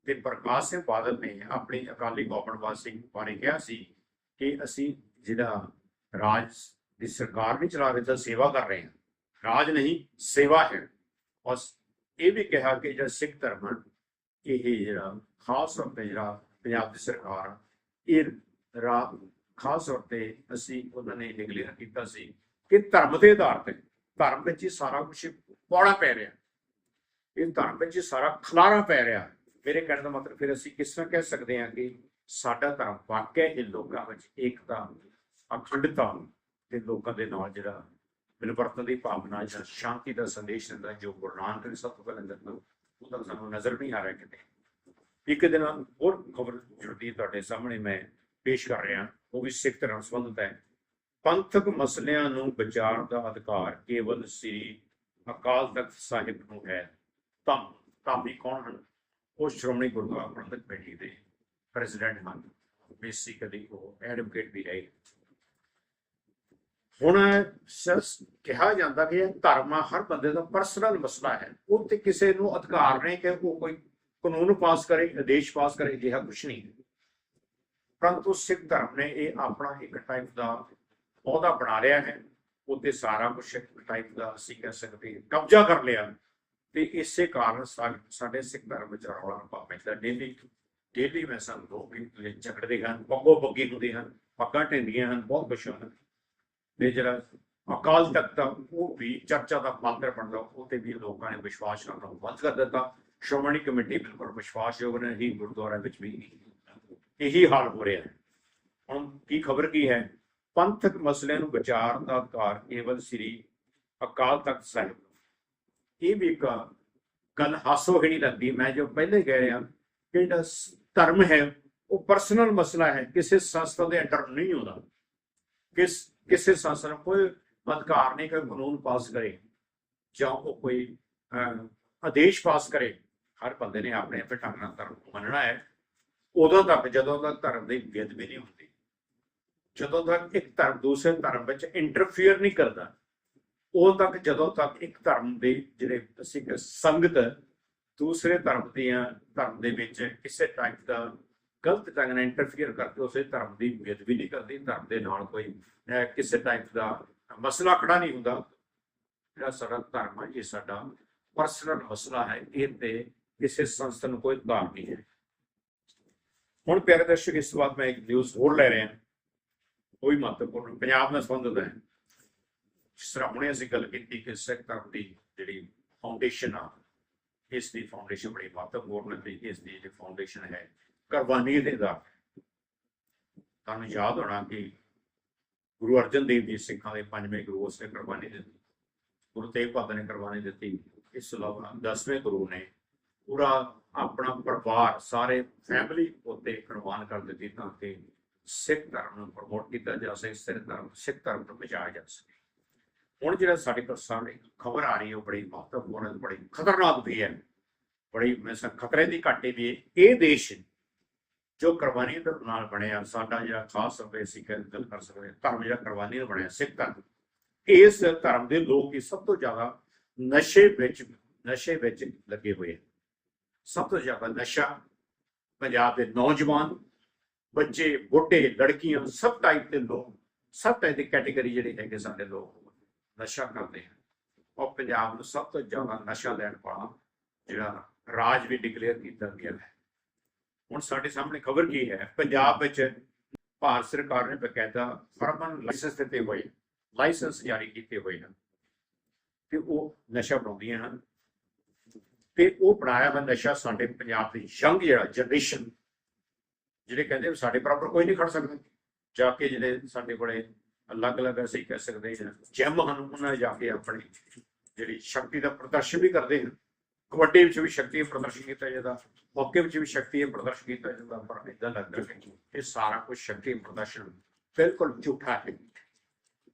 ਤੇ ਪ੍ਰਕਾਸ਼ ਸਿੰਘ ਬਾਦਲ ਨੇ ਆਪਣੀ ਅਕਾਲੀ ਗੌਰਮੈਂਟ ਸਿੰਘ ਬਾਰੇ ਕਿਹਾ ਸੀ ਕਿ ਅਸੀਂ ਜਿਹੜਾ ਰਾਜ ਦੀ ਸਰਕਾਰ ਨਹੀਂ ਚਲਾ ਰਹੇ ਤਾਂ ਸੇਵਾ ਕਰ ਰਹੇ ਹਾਂ। ਰਾਜ ਨਹੀਂ ਸੇਵਾ ਹੈ। ਔਰ ਇਹ ਵੀ ਕਿਹਾ ਕਿ ਜਿਹੜਾ ਸਿੱਖ ਧਰਮ ਹੈ, ਇਹ ਜਿਹੜਾ ਖਾਸ ਤੌਰ ਤੇ ਜਿਹੜਾ ਪੰਜਾਬ ਦੀ ਸਰਕਾਰ ਇਹ ਰਾਹ ਖਾਸ ਤੌਰ ਤੇ ਅਸੀਂ ਉਹਨਾਂ ਨੇ ਡਿਕਲੇਅਰ ਕੀਤਾ ਸੀ ਕਿ ਧਰਮ ਦੇ ਆਧਾਰ ਤੇ ਧਰਮ ਵਿੱਚ ਹੀ ਸਾਰਾ ਕੁਝ ਪਾਉਣਾ ਪੈ ਰਿਹਾ। ਇਹ ਧਰਮ ਵਿੱਚ ਹੀ ਸਾਰਾ ਖਲਾਰਾ ਪੈ ਰਿਹਾ। ਮੇਰੇ ਕਹਿਣ ਦਾ ਮਤਲਬ ਫਿਰ ਅਸੀਂ ਕਿਸ ਤਰ੍ਹਾਂ ਕਹਿ ਸਕਦੇ ਹਾਂ ਕਿ ਸਾਡਾ ਧਰਮ ਵਾਕਿਆ ਹੀ ਲੋਕਾਂ ਵਿੱਚ ਏਕਤਾ, ਅਖੰਡਤਾ ਤੇ ਲੋਕਾਂ ਦੇ ਨਾਲ ਜਿਹੜਾ ਮਿਲਵਰਤਨ ਦੀ ਭਾਵਨਾ ਜਾਂ ਸ਼ਾਂਤੀ ਦਾ ਸੰਦੇਸ਼ ਦਿੰਦਾ ਜੋ ਗੁਰੂ ਨਾਨਕ ਨੇ ਸਭ ਤੋਂ ਪਹਿਲਾਂ ਦਿੱਤਾ ਉਹ ਤਾਂ ਸਾਨੂੰ ਨਜ਼ਰ ਨਹੀਂ ਆ ਰਿਹਾ ਕਿਤੇ। ਇੱਕ ਦਿਨ ਹੋਰ ਖਬਰ ਜੁੜਦੀ ਤੁਹਾਡੇ ਸਾਹਮਣੇ, ਮੈਂ ਪੇਸ਼ ਕਰ ਰਿਹਾ, ਉਹ ਵੀ ਸਿੱਖ ਧਰਮ ਸੰਬੰਧਿਤ ਹੈ। ਪੰਥਕ ਮਸਲਿਆਂ ਨੂੰ ਵਿਚਾਰ ਦਾ ਅਧਿਕਾਰ ਕੇਵਲ ਸ੍ਰੀ ਅਕਾਲ ਤਖਤ ਸਾਹਿਬ ਨੂੰ ਹੈ। ਤਾਂ ਧਾਮੀ ਕੌਣ ਹਨ? ਉਹ ਸ਼੍ਰੋਮਣੀ ਗੁਰਦੁਆਰਾ ਪ੍ਰਬੰਧਕ ਕਮੇਟੀ ਦੇ ਪ੍ਰੈਜ਼ੀਡੈਂਟ ਹਨ। ਬੇਸਿਕਲੀ ਉਹ ਐਡਵੋਕੇਟ ਵੀ ਰਹੇ। ਹੁਣ ਸਸ ਕਿਹਾ ਜਾਂਦਾ ਕਿ ਇਹ ਧਰਮ ਹਰ ਬੰਦੇ ਦਾ ਪਰਸਨਲ ਮਸਲਾ ਹੈ। ਉਹ ਤੇ ਕਿਸੇ ਨੂੰ ਅਧਿਕਾਰ ਨਹੀਂ ਕਿ ਉਹ ਕੋਈ ਕਾਨੂੰਨ ਪਾਸ ਕਰੇ, ਆਦੇਸ਼ ਪਾਸ ਕਰੇ ਜਿਹਾ ਕੁਝ ਨਹੀਂ। ਪਰੰਤੂ ਸਿੱਖ ਧਰਮ ਨੇ ਇਹ ਆਪਣਾ ਇੱਕ ਟਾਈਪ ਦਾ ਅਹੁਦਾ ਬਣਾ ਲਿਆ ਹੈ। ਉਹਤੇ ਸਾਰਾ ਕੁਝ ਇੱਕ ਟਾਈਪ ਦਾ ਅਸੀਂ ਕਹਿ ਸਕਦੇ ਕਬਜ਼ਾ ਕਰ ਲਿਆ। ਤੇ ਇਸੇ ਕਾਰਨ ਸਾਡੇ ਸਿੱਖ ਧਰਮ ਵਿੱਚ ਰੌਲਾ ਪਾ ਪੈਂਦਾ ਡੇਲੀ ਡੇਲੀ ਮੈਂ ਸਾਨੂੰ ਲੋਕ ਵੀ ਝਗੜਦੇ ਹਨ, ਪੱਗੋ ਪੱਗੀ ਹੁੰਦੇ ਹਨ, ਪੱਗਾਂ ਢਿੰਦੀਆਂ ਹਨ, ਬਹੁਤ ਕੁਛ ਹਨ। ਤੇ ਜਿਹੜਾ ਅਕਾਲ ਤਖਤ ਦਾ ਉਹ ਵੀ ਚਰਚਾ ਦਾ ਪਾਤਰ ਬਣਦਾ ਉਹ ਤੇ ਵੀ ਲੋਕਾਂ ਨੇ ਵਿਸ਼ਵਾਸ ਕਰਨਾ ਬੰਦ ਕਰ ਦਿੱਤਾ। ਸ਼੍ਰੋਮਣੀ ਕਮੇਟੀ ਬਿਲਕੁਲ ਵਿਸ਼ਵਾਸਯੋਗ ਨੇ ਹੀ ਗੁਰਦੁਆਰਾ ਵਿੱਚ ਵੀ ਇਹੀ ਹਾਲ ਹੋ ਰਿਹਾ ਹੈ। ਹੁਣ ਕੀ ਖਬਰ ਕੀ ਹੈ? ਪੰਥਕ ਮਸਲਿਆਂ ਨੂੰ ਵਿਚਾਰਨ ਦਾ ਅਧਿਕਾਰ ਕੇਵਲ ਸ੍ਰੀ ਅਕਾਲ ਤਖਤ ਸਾਹਿਬ ਇਹ ਵੀ ਇੱਕ ਗੱਲ ਹਾਸੋਹੀਣੀ ਲੱਗਦੀ। ਮੈਂ ਜੋ ਪਹਿਲੇ ਕਹਿ ਰਿਹਾ ਕਿ ਜਿਹੜਾ ਧਰਮ ਹੈ ਉਹ ਪਰਸਨਲ ਮਸਲਾ ਹੈ। ਕਿਸੇ ਸੰਸਥਾ ਦੇ ਅੰਡਰ ਨਹੀਂ ਆਉਂਦਾ। ਕਿਸ ਕਿਸੇ ਸੰਸਥਾ ਨੂੰ ਕੋਈ ਅਧਿਕਾਰ ਨਹੀਂ ਕੋਈ ਕਾਨੂੰਨ ਪਾਸ ਕਰੇ ਜਾਂ ਉਹ ਕੋਈ ਅਹ, ਆਦੇਸ਼ ਪਾਸ ਕਰੇ। ਹਰ ਬੰਦੇ ਨੇ ਆਪਣੇ ਆਪਣੇ ਢੰਗ ਨਾਲ ਧਰਮ ਨੂੰ ਮੰਨਣਾ ਹੈ। ਉਦੋਂ ਤੱਕ ਜਦੋਂ ਤੱਕ ਧਰਮ ਦੀ ਬੇਅਦਬੀ ਨਹੀਂ ਹੁੰਦੀ ਜਦੋਂ ਤੱਕ ਇੱਕ ਧਰਮ ਦੂਸਰੇ ਧਰਮ ਵਿੱਚ ਇੰਟਰਫੇਅਰ ਨਹੀਂ ਕਰਦਾ ਉਦੋਂ ਤੱਕ, ਜਦੋਂ ਤੱਕ ਇੱਕ ਧਰਮ ਦੇ ਜਿਹੜੇ ਅਸੀਂ ਕਿ ਸੰਗਤ ਦੂਸਰੇ ਧਰਮ ਦੀਆਂ, ਧਰਮ ਦੇ ਵਿੱਚ ਕਿਸੇ ਟਾਈਪ ਦਾ ਗਲਤ ਢੰਗ ਨਾਲ ਇੰਟਰਫੇਅਰ ਕਰਕੇ ਉਸੇ ਧਰਮ ਦੀ ਬੇਅਦਬੀ ਨਹੀਂ ਕਰਦੀ, ਧਰਮ ਦੇ ਨਾਲ ਕੋਈ ਕਿਸੇ ਟਾਈਪ ਦਾ ਮਸਲਾ ਖੜਾ ਨਹੀਂ ਹੁੰਦਾ। ਜਿਹੜਾ ਸਾਡਾ ਧਰਮ ਹੈ ਇਹ ਸਾਡਾ ਪਰਸਨਲ ਮਸਲਾ ਹੈ, ਇਹ ਤੇ ਕਿਸੇ ਸੰਸਥਾ ਨੂੰ ਕੋਈ ਅਧਿਕਾਰ ਨਹੀਂ ਹੈ। ਹੁਣ ਪਿਆਰੇ ਦਰਸ਼ਕ, ਇਸ ਤੋਂ ਬਾਅਦ ਮੈਂ ਇੱਕ ਨਿਊਜ਼ ਹੋਰ ਲੈ ਰਿਹਾ। ਕੋਈ ਮਹੱਤਵਪੂਰਨ, ਪੰਜਾਬ ਨਾਲ ਸੰਬੰਧਿਤ ਹੈ। ਜਿਸ ਤਰ੍ਹਾਂ ਹੁਣੇ ਅਸੀਂ ਗੱਲ ਕੀਤੀ ਕਿ ਸਿੱਖ ਧਰਮ ਦੀ ਜਿਹੜੀ ਫਾਊਂਡੇਸ਼ਨ ਆ, ਇਸ ਦੀ ਫਾਊਂਡੇਸ਼ਨ ਬੜੀ ਮਹੱਤਵਪੂਰਨ ਹੈ ਇਸ ਦੀ ਜਿਹੜੀ ਫਾਊਂਡੇਸ਼ਨ ਹੈ, ਕੁਰਬਾਨੀ ਦੇ ਦਾ ਤੁਹਾਨੂੰ ਯਾਦ ਹੋਣਾ ਕਿ ਗੁਰੂ ਅਰਜਨ ਦੇਵ ਜੀ ਸਿੱਖਾਂ ਦੇ ਪੰਜਵੇਂ ਗੁਰੂ ਉਸਨੇ ਕੁਰਬਾਨੀ ਦਿੱਤੀ। ਗੁਰੂ ਤੇਗ ਬਹਾਦਰ ਨੇ ਕੁਰਬਾਨੀ ਦਿੱਤੀ। ਇਸ ਤੋਂ ਇਲਾਵਾ ਦਸਵੇਂ ਗੁਰੂ ਨੇ ਪੂਰਾ ਆਪਣਾ ਪਰਿਵਾਰ, ਸਾਰੇ ਫੈਮਿਲੀ ਉੱਤੇ ਕੁਰਬਾਨ ਕਰ ਦਿੱਤੀ ਤਾਂ ਕਿ ਸਿੱਖ ਧਰਮ ਨੂੰ ਪ੍ਰਮੋਟ ਕੀਤਾ ਜਾ ਸਕੇ, ਸਿੱਖ ਧਰਮ ਸਿੱਖ ਧਰਮ ਨੂੰ ਬਚਾਇਆ ਜਾ ਸਕੇ। ਹੁਣ ਜਿਹੜਾ ਸਾਡੇ ਕੋਲ ਸਾਹਮਣੇ ਖਬਰ ਆ ਰਹੀ ਹੈ, ਉਹ ਬੜੀ ਮਹੱਤਵਪੂਰਨ ਬੜੀ ਖਤਰਨਾਕ ਵੀ ਹੈ। ਬੜੀ ਮੈਂ ਖਤਰੇ ਦੀ ਘਾਟੀ ਵੀ ਇਹ ਦੇਸ਼ ਜੋ ਕੁਰਬਾਨੀ ਦੇ ਨਾਲ ਬਣਿਆ, ਸਾਡਾ ਜਿਹੜਾ ਖਾਸ ਸਭੇ ਅਸੀਂ ਕਹਿ ਗੱਲ ਕਰ ਸਕਦੇ ਧਰਮ ਜਿਹੜਾ ਕੁਰਬਾਨੀ ਦਾ ਬਣਿਆ, ਸਿੱਖ ਧਰਮ। ਇਸ ਧਰਮ ਦੇ ਲੋਕ ਹੀ ਸਭ ਤੋਂ ਜ਼ਿਆਦਾ ਨਸ਼ੇ ਵਿੱਚ ਨਸ਼ੇ ਵਿੱਚ ਲੱਗੇ ਹੋਏ ਹਨ ਸਭ ਤੋਂ ਜ਼ਿਆਦਾ ਨਸ਼ਾ ਪੰਜਾਬ ਦੇ ਨੌਜਵਾਨ, ਬੱਚੇ, ਬੁੱਢੇ, ਲੜਕੀਆਂ, ਸਭ ਟਾਈਪ ਦੇ ਲੋਕ, ਸਭ ਟਾਈਪ ਦੀ ਕੈਟਾਗਰੀ ਜਿਹੜੇ ਹੈਗੇ ਸਾਡੇ ਲੋਕ। ਨਸ਼ਾ ਕਰਦੇ ਹਨ। ਉਹ ਪੰਜਾਬ ਨੂੰ ਸਭ ਤੋਂ ਜ਼ਿਆਦਾ ਨਸ਼ਾ ਲੈਣ ਵਾਲਾ ਜਿਹੜਾ ਰਾਜ ਵੀ ਡਿਕਲੇਅਰ ਕੀਤਾ ਗਿਆ ਹੈ। ਹੁਣ ਸਾਡੇ ਸਾਹਮਣੇ ਖਬਰ ਕੀ ਹੈ? ਪੰਜਾਬ ਵਿੱਚ ਭਾਰਤ ਸਰਕਾਰ ਨੇ ਬਕਾਇਦਾ ਫਰਮਨ ਲਾਇਸੈਂਸ ਦਿੱਤੇ ਹੋਏ ਲਾਇਸੈਂਸ ਜਾਰੀ ਕੀਤੇ ਹੋਏ ਹਨ। ਤੇ ਉਹ ਨਸ਼ਾ ਬਣਾਉਂਦੀਆਂ ਹਨ। ਤੇ ਉਹ ਬਣਾਇਆ ਹੋਇਆ ਨਸ਼ਾ ਸਾਡੇ ਪੰਜਾਬ ਦੀ ਯੰਗ ਜਿਹੜਾ ਜਨਰੇਸ਼ਨ ਜਿਹੜੇ ਕਹਿੰਦੇ ਸਾਡੇ ਬਰਾਬਰ ਕੋਈ ਨਹੀਂ ਖੜ ਸਕਦਾ। ਜਾ ਕੇ ਜਿਹੜੇ ਸਾਡੇ ਕੋਲੇ ਅਲੱਗ-ਅਲੱਗ ਅਸੀਂ ਕਹਿ ਸਕਦੇ ਹਾਂ। ਜਿਮ ਹਨ ਉਹਨਾਂ ਜਾ ਕੇ ਆਪਣੀ ਜਿਹੜੀ ਸ਼ਕਤੀ ਦਾ ਪ੍ਰਦਰਸ਼ਨ ਵੀ ਕਰਦੇ ਹਨ। ਕਬੱਡੀ ਵਿੱਚ ਵੀ ਸ਼ਕਤੀ ਦਾ ਪ੍ਰਦਰਸ਼ਨ ਕੀਤਾ ਜਾਂਦਾ ਹਾਕੀ ਵਿੱਚ ਵੀ ਸ਼ਕਤੀ ਦਾ ਪ੍ਰਦਰਸ਼ਨ ਕੀਤਾ ਜਾਂਦਾ ਪਰ ਇਦਾਂ ਲੱਗਦਾ ਕਿ ਇਹ ਸਾਰਾ ਕੁਝ ਸ਼ਕਤੀ ਪ੍ਰਦਰਸ਼ਨ ਬਿਲਕੁਲ ਝੂਠਾ ਹੈ।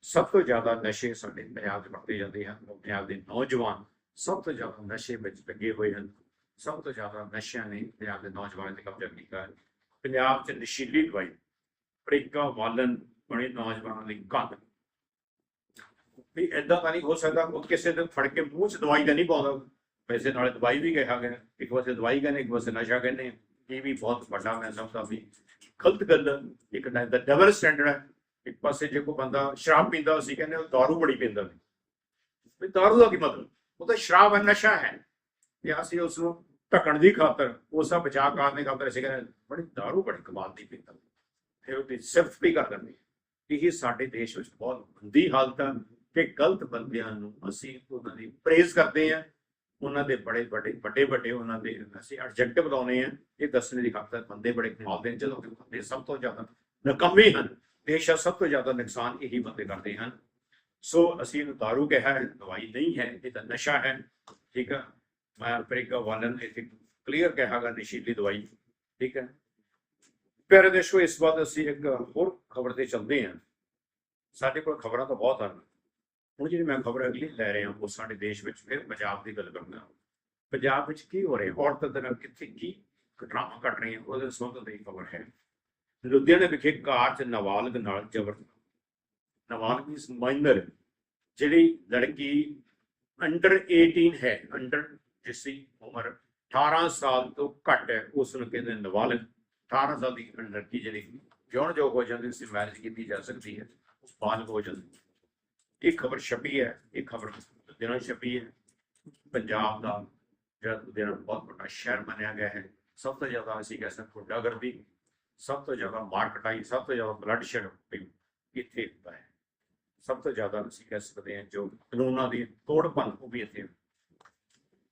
ਸਭ ਤੋਂ ਜ਼ਿਆਦਾ ਨਸ਼ੇ ਸਾਡੇ ਪੰਜਾਬ 'ਚ ਵਰਤੇ ਜਾਂਦੇ ਹਨ। ਪੰਜਾਬ ਦੇ ਨੌਜਵਾਨ ਸਭ ਤੋਂ ਜ਼ਿਆਦਾ ਨਸ਼ੇ ਵਿੱਚ ਲੱਗੇ ਹੋਏ ਹਨ। ਸਭ ਤੋਂ ਜ਼ਿਆਦਾ ਨਸ਼ਿਆਂ ਨੇ ਪੰਜਾਬ ਦੇ ਨੌਜਵਾਨਾਂ ਤੇ ਕਬਜ਼ਾ ਕੀਤਾ ਹੈ। ਪੰਜਾਬ 'ਚ ਨਸ਼ੀਲੀ ਦਵਾਈ ਪ੍ਰਿਕਾ ਵਾਲਨ ਬੜੇ ਨੌਜਵਾਨਾਂ ਦੀ ਕੰਧ ਵੀ ਐਦਾਂ ਤਾਂ ਨਹੀਂ ਹੋ ਸਕਦਾ, ਉਹ ਕਿਸੇ ਦੇ ਫੜ ਕੇ ਮੂੰਹ 'ਚ ਦਵਾਈ ਤਾਂ ਨਹੀਂ ਪਾਉਂਦਾ। ਵੈਸੇ ਨਾਲੇ ਦਵਾਈ ਵੀ ਕਿਹਾ ਗਿਆ। ਇੱਕ ਪਾਸੇ ਦਵਾਈ ਕਹਿੰਦੇ, ਇੱਕ ਪਾਸੇ ਨਸ਼ਾ ਕਹਿੰਦੇ। ਇਹ ਵੀ ਬਹੁਤ ਵੱਡਾ ਮੈਂ ਸਮਝਦਾ ਵੀ ਗਲਤ ਗੱਲ ਇੱਕ ਨਾ ਦਾ ਡਬਲ ਸਟੈਂਡਰਡ ਹੈ ਇੱਕ ਪਾਸੇ ਜੇ ਕੋਈ ਬੰਦਾ ਸ਼ਰਾਬ ਪੀਂਦਾ, ਅਸੀਂ ਕਹਿੰਦੇ ਉਹ ਦਾਰੂ ਬੜੀ ਪੀਂਦਾ। ਨੇ ਵੀ ਦਾਰੂ ਦਾ ਕੀ ਮਤਲਬ? ਉਹ ਤਾਂ ਸ਼ਰਾਬ ਹੈ ਨਸ਼ਾ ਹੈ। ਤੇ ਅਸੀਂ ਉਸ ਨੂੰ ਢੱਕਣ ਦੀ ਖਾਤਰ, ਉਸ ਦਾ ਬਚਾਅ ਕਰਨ ਦੀ ਖਾਤਰ ਅਸੀਂ ਕਹਿੰਦੇ ਬੜੀ ਦਾਰੂ ਬੜੀ ਕਮਾਲ ਦੀ ਪੀਂਦਾ। ਫਿਰ ਉਹਦੀ ਸਿਰਫ ਵੀ ਕਰ ਦਿੰਦੇ। ਇਹ ਸਾਡੇ ਦੇਸ਼ ਵਿੱਚ ਬਹੁਤ ਗੰਦੀ ਹਾਲਤ ਹੈ ਕਿ ਗਲਤ ਬੰਦਿਆਂ ਨੂੰ ਅਸੀਂ ਉਹਨਾਂ ਦੀ ਪ੍ਰੇਜ਼ ਕਰਦੇ ਆ ਉਹਨਾਂ ਦੇ ਬੜੇ ਵੱਡੇ ਵੱਡੇ ਵੱਡੇ ਉਹਨਾਂ ਦੇ ਅਸੀਂ ਐਡਜੈਕਟਿਵ ਲਾਉਨੇ ਆ ਇਹ ਦੱਸਣੇ ਦੀ ਖਾਤਰ ਬੰਦੇ ਬੜੇ ਕਮਾਲ ਨੇ, ਜਦੋਂ ਕਿ ਬੰਦੇ ਸਭ ਤੋਂ ਜ਼ਿਆਦਾ ਨਕਮੇ ਹਨ। ਦੇਸ਼ ਦਾ ਸਭ ਤੋਂ ਜ਼ਿਆਦਾ ਨੁਕਸਾਨ ਇਹੀ ਬੰਦੇ ਕਰਦੇ ਹਨ। ਸੋ ਅਸੀਂ ਇਹਨੂੰ ਦਾਰੂ ਕਿਹਾ ਹੈ ਦਵਾਈ ਨਹੀਂ ਹੈ ਇਹ ਤਾਂ ਨਸ਼ਾ ਹੈ। ਠੀਕ ਹੈ ਮੈਂ ਅਫਰੀਕਾ ਵਾਲਨ ਇੱਥੇ ਕਲੀਅਰ ਕਹਾਂਗਾ ਨਸ਼ੀਲੀ ਦਵਾਈ। ਠੀਕ ਹੈ? ਪਿਆਰੇ ਦੇਸ਼ੋ ਇਸ ਵਾਰ ਅਸੀਂ ਇੱਕ ਹੋਰ ਖਬਰ ਤੇ ਚੱਲਦੇ ਹਾਂ। ਸਾਡੇ ਕੋਲ ਖਬਰਾਂ ਤਾਂ ਬਹੁਤ ਹਨ। ਹੁਣ ਜਿਹੜੀ ਮੈਂ ਖਬਰ ਅਗਲੀ ਲੈ ਰਿਹਾ ਉਹ ਸਾਡੇ ਦੇਸ਼ ਵਿੱਚ ਫਿਰ ਪੰਜਾਬ ਦੀ ਗੱਲ ਕਰਨਾ ਪੰਜਾਬ ਵਿੱਚ ਕੀ ਹੋ ਰਿਹਾ? ਔਰਤ ਦੇ ਨਾਲ ਕਿੱਥੇ ਕੀ ਘਟਨਾਵਾਂ ਘਟ ਰਹੀਆਂ? ਉਹਦੇ ਸੰਬੰਧ ਦੀ ਖਬਰ ਹੈ। ਲੁਧਿਆਣਾ ਵਿਖੇ ਕਾਰ 'ਚ ਨਾਬਾਲਗ ਨਾਲ ਜ਼ਬਰ ਨਾਬਾਲਗ ਇਸ ਮਾਈਨਰ ਜਿਹੜੀ ਲੜਕੀ ਅੰਡਰ 18 ਹੈ। ਅੰਡਰ ਜਿਸ ਦੀ ਉਮਰ 18 ਸਾਲ ਤੋਂ ਘੱਟ ਹੈ, ਉਸ ਨੂੰ ਕਹਿੰਦੇ ਨੇ ਨਾਬਾਲਗ। 18 ਸਾਲ ਦੀ ਲੜਕੀ ਜਿਹੜੀ ਜੋਨ ਯੋਗ ਹੋ ਜਾਂਦੀ ਸੀ ਮੈਰਿਜ ਕੀਤੀ ਜਾ ਸਕਦੀ ਹੈ, ਉਸ ਬਾਲਗ ਹੋ ਜਾਂਦੀ ਹੈ। ਇਹ ਖਬਰ ਛਪੀ ਹੈ, ਇਹ ਖਬਰ ਦਿਨਾਂ ਛਪੀ ਹੈ। ਪੰਜਾਬ ਦਾ ਜਿਹੜਾ ਦਿਨ ਬਹੁਤ ਵੱਡਾ ਸ਼ਹਿਰ ਮੰਨਿਆ ਗਿਆ ਹੈ। ਸਭ ਤੋਂ ਜ਼ਿਆਦਾ ਅਸੀਂ ਕਹਿ ਸਕਦੇ ਗੁੰਡਾਗਰਦੀ ਸਭ ਤੋਂ ਜ਼ਿਆਦਾ ਮਾਰ ਕਟਾਈ, ਸਭ ਤੋਂ ਜ਼ਿਆਦਾ ਬਲੱਡ ਸ਼ੈਡ ਇੱਥੇ ਹੁੰਦਾ ਹੈ। ਸਭ ਤੋਂ ਜ਼ਿਆਦਾ ਅਸੀਂ ਕਹਿ ਸਕਦੇ ਹਾਂ ਜੋ ਕਾਨੂੰਨਾਂ ਦੀ ਤੋੜ ਭੰਨ ਉਹ ਵੀ ਇੱਥੇ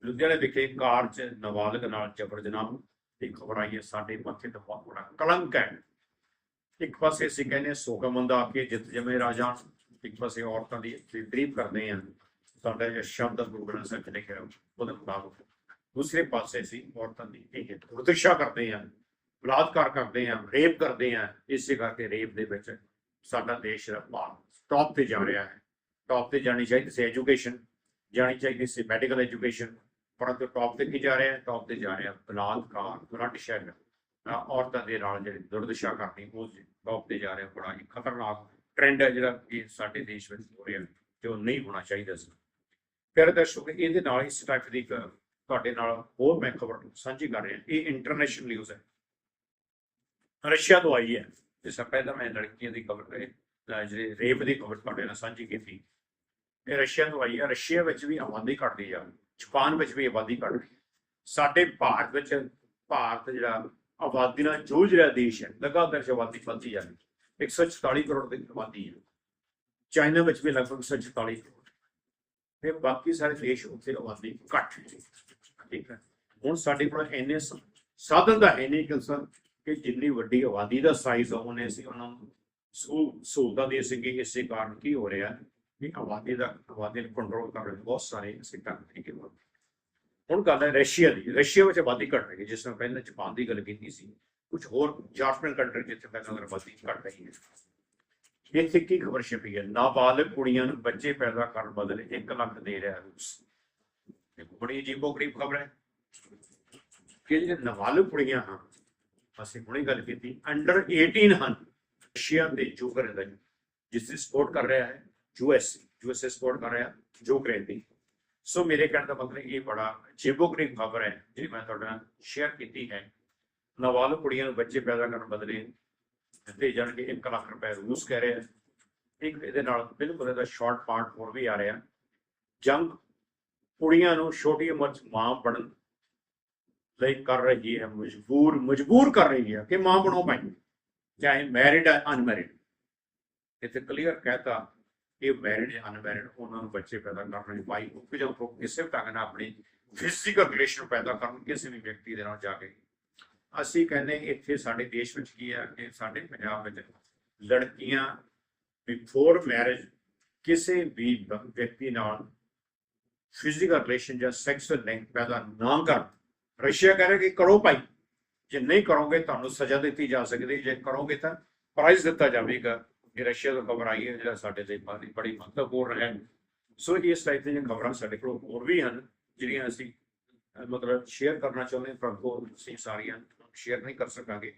ਲੁਧਿਆਣੇ ਵਿਖੇ ਕਾਰ 'ਚ ਨਾਬਾਲਗ ਨਾਲ ਜ਼ਬਰ ਜਨਾਹ ਦੀ ਖਬਰ ਆਈ ਹੈ ਸਾਡੇ ਮੱਥੇ ਤੇ ਬਹੁਤ ਬੜਾ ਕਲੰਕ ਹੈ। ਇੱਕ ਪਾਸੇ ਅਸੀਂ ਕਹਿੰਦੇ ਹਾਂ ਸੋਗਮੰਦਾ ਆ ਕੇ ਜਿੱਤ ਜਮੇ ਰਾਜਾ। ਇੱਕ ਪਾਸੇ ਔਰਤਾਂ ਦੀ ਅਸੀਂ ਕਰਦੇ ਹਾਂ। ਸਾਡਾ ਇਹ ਸ਼ਬਦ ਗੁਰੂ ਗ੍ਰੰਥ ਸਾਹਿਬ ਨੇ ਲਿਖਿਆ ਉਹਦੇ ਮੁਤਾਬਕ। ਦੂਸਰੇ ਪਾਸੇ ਅਸੀਂ ਔਰਤਾਂ ਦੀ ਇਹ ਪ੍ਰਤਿਸ਼ਾ ਕਰਦੇ ਹਾਂ, ਬਲਾਤਕਾਰ ਕਰਦੇ ਹਾਂ, ਰੇਪ ਕਰਦੇ ਹਾਂ। ਇਸੇ ਕਰਕੇ ਰੇਪ ਦੇ ਵਿੱਚ ਸਾਡਾ ਦੇਸ਼ ਟੌਪ ਤੇ ਜਾ ਰਿਹਾ ਹੈ। ਟੌਪ ਤੇ ਜਾਣੀ ਚਾਹੀਦੀ ਸੀ ਐਜੂਕੇਸ਼ਨ ਜਾਣੀ ਚਾਹੀਦੀ ਸੀ ਮੈਡੀਕਲ ਐਜੂਕੇਸ਼ਨ ਪਰੰਤੂ ਟੌਪ ਤੇ ਕੀ ਜਾ ਰਿਹਾ ਟੌਪ ਤੇ ਜਾ ਰਿਹਾ ਬਲਾਤਕਾਰ ਬਲੱਡਸ਼ੈਡ ਔਰਤਾਂ ਦੇ ਨਾਲ ਜਿਹੜੀ ਦੁਰਦਸ਼ਾ ਕਰਨੀ ਉਹ ਟੌਪ ਤੇ ਜਾ ਰਿਹਾ ਬੜਾ ਹੀ ਖਤਰਨਾਕ ਟ੍ਰੈਂਡ ਹੈ ਜਿਹੜਾ ਕਿ ਸਾਡੇ ਦੇਸ਼ ਵਿੱਚ ਹੋ ਰਿਹਾ, ਤੇ ਉਹ ਨਹੀਂ ਹੋਣਾ ਚਾਹੀਦਾ ਸੀ। ਪਿਆਰੇ ਦਰਸ਼ਕ, ਇਹਦੇ ਨਾਲ ਹੀ ਸਟਾਈਫ ਦੀ ਤੁਹਾਡੇ ਨਾਲ ਹੋਰ ਮੈਂ ਖਬਰ ਸਾਂਝੀ ਕਰ ਰਿਹਾ, ਇਹ ਇੰਟਰਨੈਸ਼ਨਲ ਨਿਊਜ਼ ਹੈ। ਰਸ਼ੀਆ ਤੋਂ ਆਈ ਹੈ ਇਸ ਸਭ ਪਹਿਲਾਂ ਮੈਂ ਲੜਕੀਆਂ ਦੀ ਖਬਰ ਜਿਹੜੇ ਰੇਪ ਦੀ ਖਬਰ ਤੁਹਾਡੇ ਨਾਲ ਸਾਂਝੀ ਕੀਤੀ। ਇਹ ਰਸ਼ੀਆ ਤੋਂ ਆਈ ਹੈ, ਰਸ਼ੀਆ ਵਿੱਚ ਵੀ ਆਬਾਦੀ ਘਟਦੀ ਜਾ ਰਹੀ 56ਵੀਂ ਆਬਾਦੀ ਘਟ ਰਹੀ ਹੈ ਸਾਡੇ ਭਾਰਤ ਵਿੱਚ, ਭਾਰਤ ਜਿਹੜਾ ਆਬਾਦੀ ਨਾਲ ਜੂਝ ਰਿਹਾ ਦੇਸ਼ ਹੈ, ਲਗਾਤਾਰ ਆਬਾਦੀ ਵੱਧਦੀ ਜਾ ਰਹੀ ਹੈ। 144 ਕਰੋੜ ਦੀ ਆਬਾਦੀ ਹੈ। ਚਾਈਨਾ ਵਿੱਚ ਵੀ ਲਗਭਗ 144 ਕਰੋੜ। ਫਿਰ ਬਾਕੀ ਸਾਰੇ ਦੇਸ਼ ਉੱਥੇ ਆਬਾਦੀ ਘੱਟ ਹੈ ਠੀਕ ਹੈ। ਹੁਣ ਸਾਡੇ ਕੋਲ ਇੰਨੇ ਸਾਧਨ ਦਾ ਹੈ ਨਹੀਂ ਕਿ ਕਿ ਜਿੰਨੀ ਵੱਡੀ ਆਬਾਦੀ ਦਾ ਸਾਈਜ਼ ਹੋਣੇ ਸੀ ਉਹਨਾਂ ਨੂੰ ਸਹੂਲਤਾਂ ਦੇ ਸਕੇ ਇਸੇ ਕਾਰਨ ਕੀ ਹੋ ਰਿਹਾ। ਕਿ ਆਬਾਦੀ ਦਾ ਆਬਾਦੀ ਨੂੰ ਕੰਟਰੋਲ ਕਰਨ ਲਈ ਬਹੁਤ ਸਾਰੇ ਅਸੀਂ ਢੰਗ ਤਰੀਕੇ ਨਾਲ ਹੁਣ ਗੱਲ ਹੈ ਰਸ਼ੀਆ ਦੀ। ਰਸ਼ੀਆ ਵਿੱਚ ਆਬਾਦੀ ਘਟ ਰਹੀ ਹੈ, ਜਿਸ ਤਰ੍ਹਾਂ ਪਹਿਲਾਂ ਜਾਪਾਨ ਦੀ ਗੱਲ ਕੀਤੀ ਸੀ। ਕੁਝ ਹੋਰ ਯੂਰਪੀਅਨ ਕੰਟਰੀ ਜਿੱਥੇ ਪਹਿਲਾਂ ਆਬਾਦੀ ਘਟ ਰਹੀ ਹੈ। ਇੱਥੇ ਕੀ ਖਬਰ ਛਪੀ ਹੈ। ਨਾਬਾਲਗ ਕੁੜੀਆਂ ਨੂੰ ਬੱਚੇ ਪੈਦਾ ਕਰਨ ਬਦਲੇ 1 ਲੱਖ ਦੇ ਰਿਹਾ ਰੂਸ। ਇਹ ਬੜੀ ਅਜੀਬੋ ਗਰੀਬ ਖਬਰ ਹੈ। ਕਿ ਜਿਹੜੇ ਨਾਬਾਲਗ ਕੁੜੀਆਂ ਹਨ, ਅਸੀਂ ਹੁਣੇ ਗੱਲ ਕੀਤੀ ਅੰਡਰ 18 ਹਨ। ਰਸ਼ੀਆ ਦੇ ਜੋਗਰ ਦਾ ਜਿਸ ਦੀ ਸਪੋਰਟ ਕਰ ਰਿਹਾ ਹੈ। ਯੂਐਸ ਯੂਐਸ ਸਪੋਰਟ ਕਰ ਰਿਹਾ ਯੂਕਰੇਨ ਦੀ ਸੋ। ਮੇਰੇ ਕਹਿਣ ਦਾ ਮਤਲਬ ਇਹ ਬੜਾ ਅਜੀਬੋ-ਗਰੀਬ ਖਬਰ ਹੈ, ਜਿਹੜੀ ਮੈਂ ਤੁਹਾਡੇ ਨਾਲ ਸ਼ੇਅਰ ਕੀਤੀ ਹੈ। ਨਵਾਲ ਕੁੜੀਆਂ ਨੂੰ ਬੱਚੇ ਪੈਦਾ ਕਰਨ ਬਦਲੇ ਦਿੱਤੇ ਜਾਣਗੇ 1 ਲੱਖ ਰੁਪਏ ਰੂਸ ਕਹਿ ਰਿਹਾ। ਇੱਕ ਇਹਦੇ ਨਾਲ ਬਿਲਕੁਲ ਇਹਦਾ ਸ਼ਾਰਟ ਪਾਰਟ ਹੋਰ ਵੀ ਆ ਰਿਹਾ। ਜੰਗ ਕੁੜੀਆਂ ਨੂੰ ਛੋਟੀ ਉਮਰ 'ਚ ਮਾਂ ਬਣਨ ਲਈ ਕਰ ਰਹੀ ਹੈ, ਮਜਬੂਰ ਮਜਬੂਰ ਕਰ ਰਹੀ ਹੈ ਕਿ ਮਾਂ ਬਣੋ ਭਾਈ, ਚਾਹੇ ਮੈਰਿਡ ਹੈ ਅਨਮੈਰਿਡ ਇੱਥੇ ਕਲੀਅਰ ਕਹਤਾ ਕਿ ਮੈਰਿਡ ਅਨਮੈਰਿਡ ਉਹਨਾਂ ਨੂੰ ਬੱਚੇ ਪੈਦਾ ਕਰਨੇ ਭਾਈ ਉਹ ਜਾਂ ਕਿਸੇ ਵੀ ਢੰਗ ਨਾਲ ਆਪਣੀ ਫਿਜ਼ੀਕਲ ਰਿਲੇਸ਼ਨ ਪੈਦਾ ਕਰਨ, ਕਿਸੇ ਵੀ ਵਿਅਕਤੀ ਦੇ ਨਾਲ ਜਾ ਕੇ। ਅਸੀਂ ਕਹਿੰਦੇ ਇੱਥੇ ਸਾਡੇ ਦੇਸ਼ ਵਿੱਚ ਕੀ ਹੈ ਕਿ ਸਾਡੇ ਪੰਜਾਬ ਵਿੱਚ ਲੜਕੀਆਂ ਬਿਫੋਰ ਮੈਰਿਜ ਕਿਸੇ ਵੀ ਵਿਅਕਤੀ ਨਾਲ ਫਿਜ਼ੀਕਲ ਰਿਲੇਸ਼ਨ ਜਾਂ ਸੈਕਸੁਅਲ ਲਿੰਕ ਪੈਦਾ ਨਾ ਕਰ ਰਸ਼ੀਆ ਕਹਿ ਰਿਹਾ ਕਿ ਕਰੋ ਭਾਈ, ਜੇ ਨਹੀਂ ਕਰੋਗੇ ਤੁਹਾਨੂੰ ਸਜ਼ਾ ਦਿੱਤੀ ਜਾ ਸਕਦੀ, ਜੇ ਕਰੋਗੇ ਤਾਂ ਪ੍ਰਾਈਜ਼ ਦਿੱਤਾ ਜਾਵੇਗਾ। ਇਹ ਰਸ਼ੀਆ ਤੋਂ ਖਬਰ ਆਈ ਹੈ, ਜਿਹੜਾ ਸਾਡੇ ਲਈ ਬੜੀ ਬੜੀ ਮਹੱਤਵਪੂਰਨ ਹੈ। ਸੋ ਇਸ ਟਾਈਪ ਦੀਆਂ ਖਬਰਾਂ ਸਾਡੇ ਕੋਲ ਹੋਰ ਵੀ ਹਨ, ਜਿਹੜੀਆਂ ਅਸੀਂ ਮਤਲਬ ਸ਼ੇਅਰ ਕਰਨਾ ਚਾਹੁੰਦੇ ਹਾਂ, ਪਰ ਉਹ ਅਸੀਂ ਸਾਰੀਆਂ ਸ਼ੇਅਰ ਨਹੀਂ ਕਰ ਸਕਾਂਗੇ।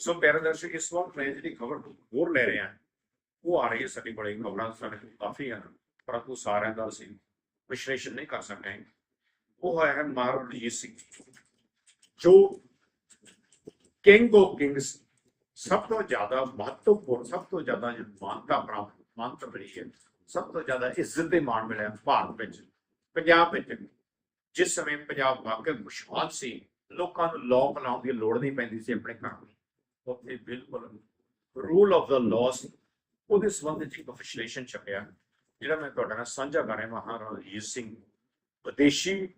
ਸੋ ਪਿਆਰੇ ਦਰਸ਼ਕ, ਇਸ ਵਕਤ ਮੈਂ ਜਿਹੜੀ ਖਬਰ ਹੋਰ ਲੈ ਰਿਹਾ, ਉਹ ਆ ਰਹੀ ਹੈ ਸਾਡੀ ਬੜੀ ਖਬਰਾਂ ਸਾਡੇ ਕੋਲ ਕਾਫੀ ਹਨ ਪਰੰਤੂ ਸਾਰਿਆਂ ਦਾ ਅਸੀਂ ਵਿਸ਼ਲੇਸ਼ਣ ਨਹੀਂ ਕਰ ਸਕਾਂਗੇ ਉਹ ਹੈ ਮਹਾਰਾਜਾ ਰਣਜੀਤ ਸਿੰਘ, ਜੋ ਕਿੰਗ ਆਫ ਕਿੰਗਸ ਸਭ ਤੋਂ ਜ਼ਿਆਦਾ ਮਹੱਤਵਪੂਰਨ, ਸਭ ਤੋਂ ਜ਼ਿਆਦਾ ਜੋ ਮਾਨਤਾ ਪ੍ਰਾਪਤ, ਮਾਨਤਾ ਮਿਲੀ ਹੈ, ਸਭ ਤੋਂ ਜ਼ਿਆਦਾ ਇੱਜ਼ਤ ਦੇ ਮਾਣ ਮਿਲਿਆ ਭਾਰਤ ਵਿੱਚ, ਪੰਜਾਬ ਵਿੱਚ। ਜਿਸ ਸਮੇਂ ਪੰਜਾਬ ਵਾਕਈ ਖੁਸ਼ਹਾਲ ਸੀ, ਲੋਕਾਂ ਨੂੰ ਲੋਕ ਲਾਉਣ ਦੀ ਲੋੜ ਨਹੀਂ ਪੈਂਦੀ ਸੀ ਆਪਣੇ ਘਰ ਨੂੰ ਉੱਥੇ ਬਿਲਕੁਲ ਰੂਲ ਆਫ ਦਾ ਲਾਸ ਉਹਦੇ ਸੰਬੰਧ ਵਿੱਚ ਇੱਕ ਵਿਸ਼ਲੇਸ਼ਣ ਛਪਿਆ, ਜਿਹੜਾ ਮੈਂ ਤੁਹਾਡੇ ਨਾਲ ਸਾਂਝਾ ਕਰ ਰਿਹਾ ਮਹਾਰਾਜਾ ਰਣਜੀਤ ਸਿੰਘ। ਵਿਦੇਸ਼ੀ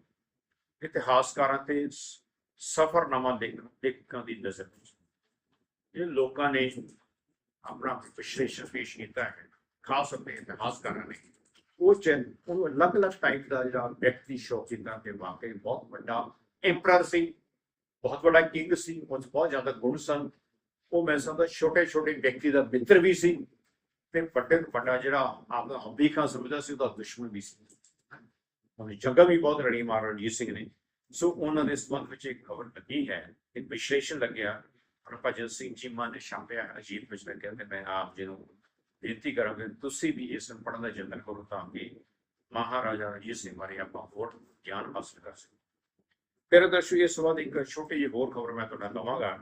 ਇਤਿਹਾਸਕਾਰਾਂ ਤੇ ਸ- ਸਫ਼ਰਨਾਮਾ ਦੇਖ ਦੀ ਨਜ਼ਰ ਇਹ ਲੋਕਾਂ ਨੇ ਆਪਣਾ ਵਿਸ਼ਲੇਸ਼ਣ ਪੇਸ਼ ਕੀਤਾ ਹੈ, ਖਾਸ ਆਪਣੇ ਇਤਿਹਾਸਕਾਰਾਂ ਨੇ। ਉਹ ਚ ਉਹ ਅਲੱਗ-ਅਲੱਗ ਟਾਈਪ ਦਾ ਜਿਹੜਾ ਵਿਅਕਤੀ ਸ਼ੋਅ ਕੀਤਾ ਵਾਕਈ ਬਹੁਤ ਵੱਡਾ ਐਮਪਰਰ ਸੀ, ਬਹੁਤ ਵੱਡਾ ਕਿੰਗ ਸੀ, ਉਹ ਬਹੁਤ ਜ਼ਿਆਦਾ ਗੁਣ ਸਨ। ਉਹ ਮੈਂ ਸਮਝਦਾ ਛੋਟੇ ਛੋਟੇ ਵਿਅਕਤੀ ਦਾ ਮਿੱਤਰ ਵੀ ਸੀ ਤੇ ਵੱਡੇ ਤੋਂ ਵੱਡਾ ਜਿਹੜਾ ਆਪਦਾ ਹੰਬੀ ਖਾਨ ਸਮਝਦਾ ਸੀ, ਉਹਦਾ ਦੁਸ਼ਮਣ ਵੀ ਸੀ। ਉਹਨੇ ਜੰਗਾਂ ਵੀ ਬਹੁਤ ਰਣੀ ਮਹਾਰਾਜਾ ਰਣਜੀਤ ਸਿੰਘ ਨੇ। ਸੋ ਉਹਨਾਂ ਦੇ ਸੰਬੰਧ ਵਿੱਚ ਇੱਕ ਖਬਰ ਲੱਗੀ ਹੈ, ਇੱਕ ਵਿਸ਼ਲੇਸ਼ਣ ਲੱਗਿਆ ਹਰਭਜਨ ਸਿੰਘ ਚੀਮਾ ਨੇ ਛਾਪਿਆ ਅਜੀਤ ਵਿੱਚ ਲੱਗਿਆ ਤੇ ਮੈਂ ਆਪ ਜੀ ਨੂੰ ਬੇਨਤੀ ਕਰਾਂਗਾ ਤੁਸੀਂ ਵੀ ਇਸ ਨੂੰ ਪੜ੍ਹਨ ਦਾ ਯਤਨ ਕਰੋ ਤਾਂ ਕਿ ਮਹਾਰਾਜਾ ਰਣਜੀਤ ਸਿੰਘ ਬਾਰੇ ਆਪਾਂ ਹੋਰ ਗਿਆਨ ਹਾਸਲ ਕਰ ਸਕੀਏ। ਫਿਰ ਦਰਸ਼ਕ, ਇਸ ਤੋਂ ਇੱਕ ਛੋਟੀ ਜਿਹੀ ਹੋਰ ਖਬਰ ਮੈਂ ਤੁਹਾਡਾ ਲਵਾਂਗਾ।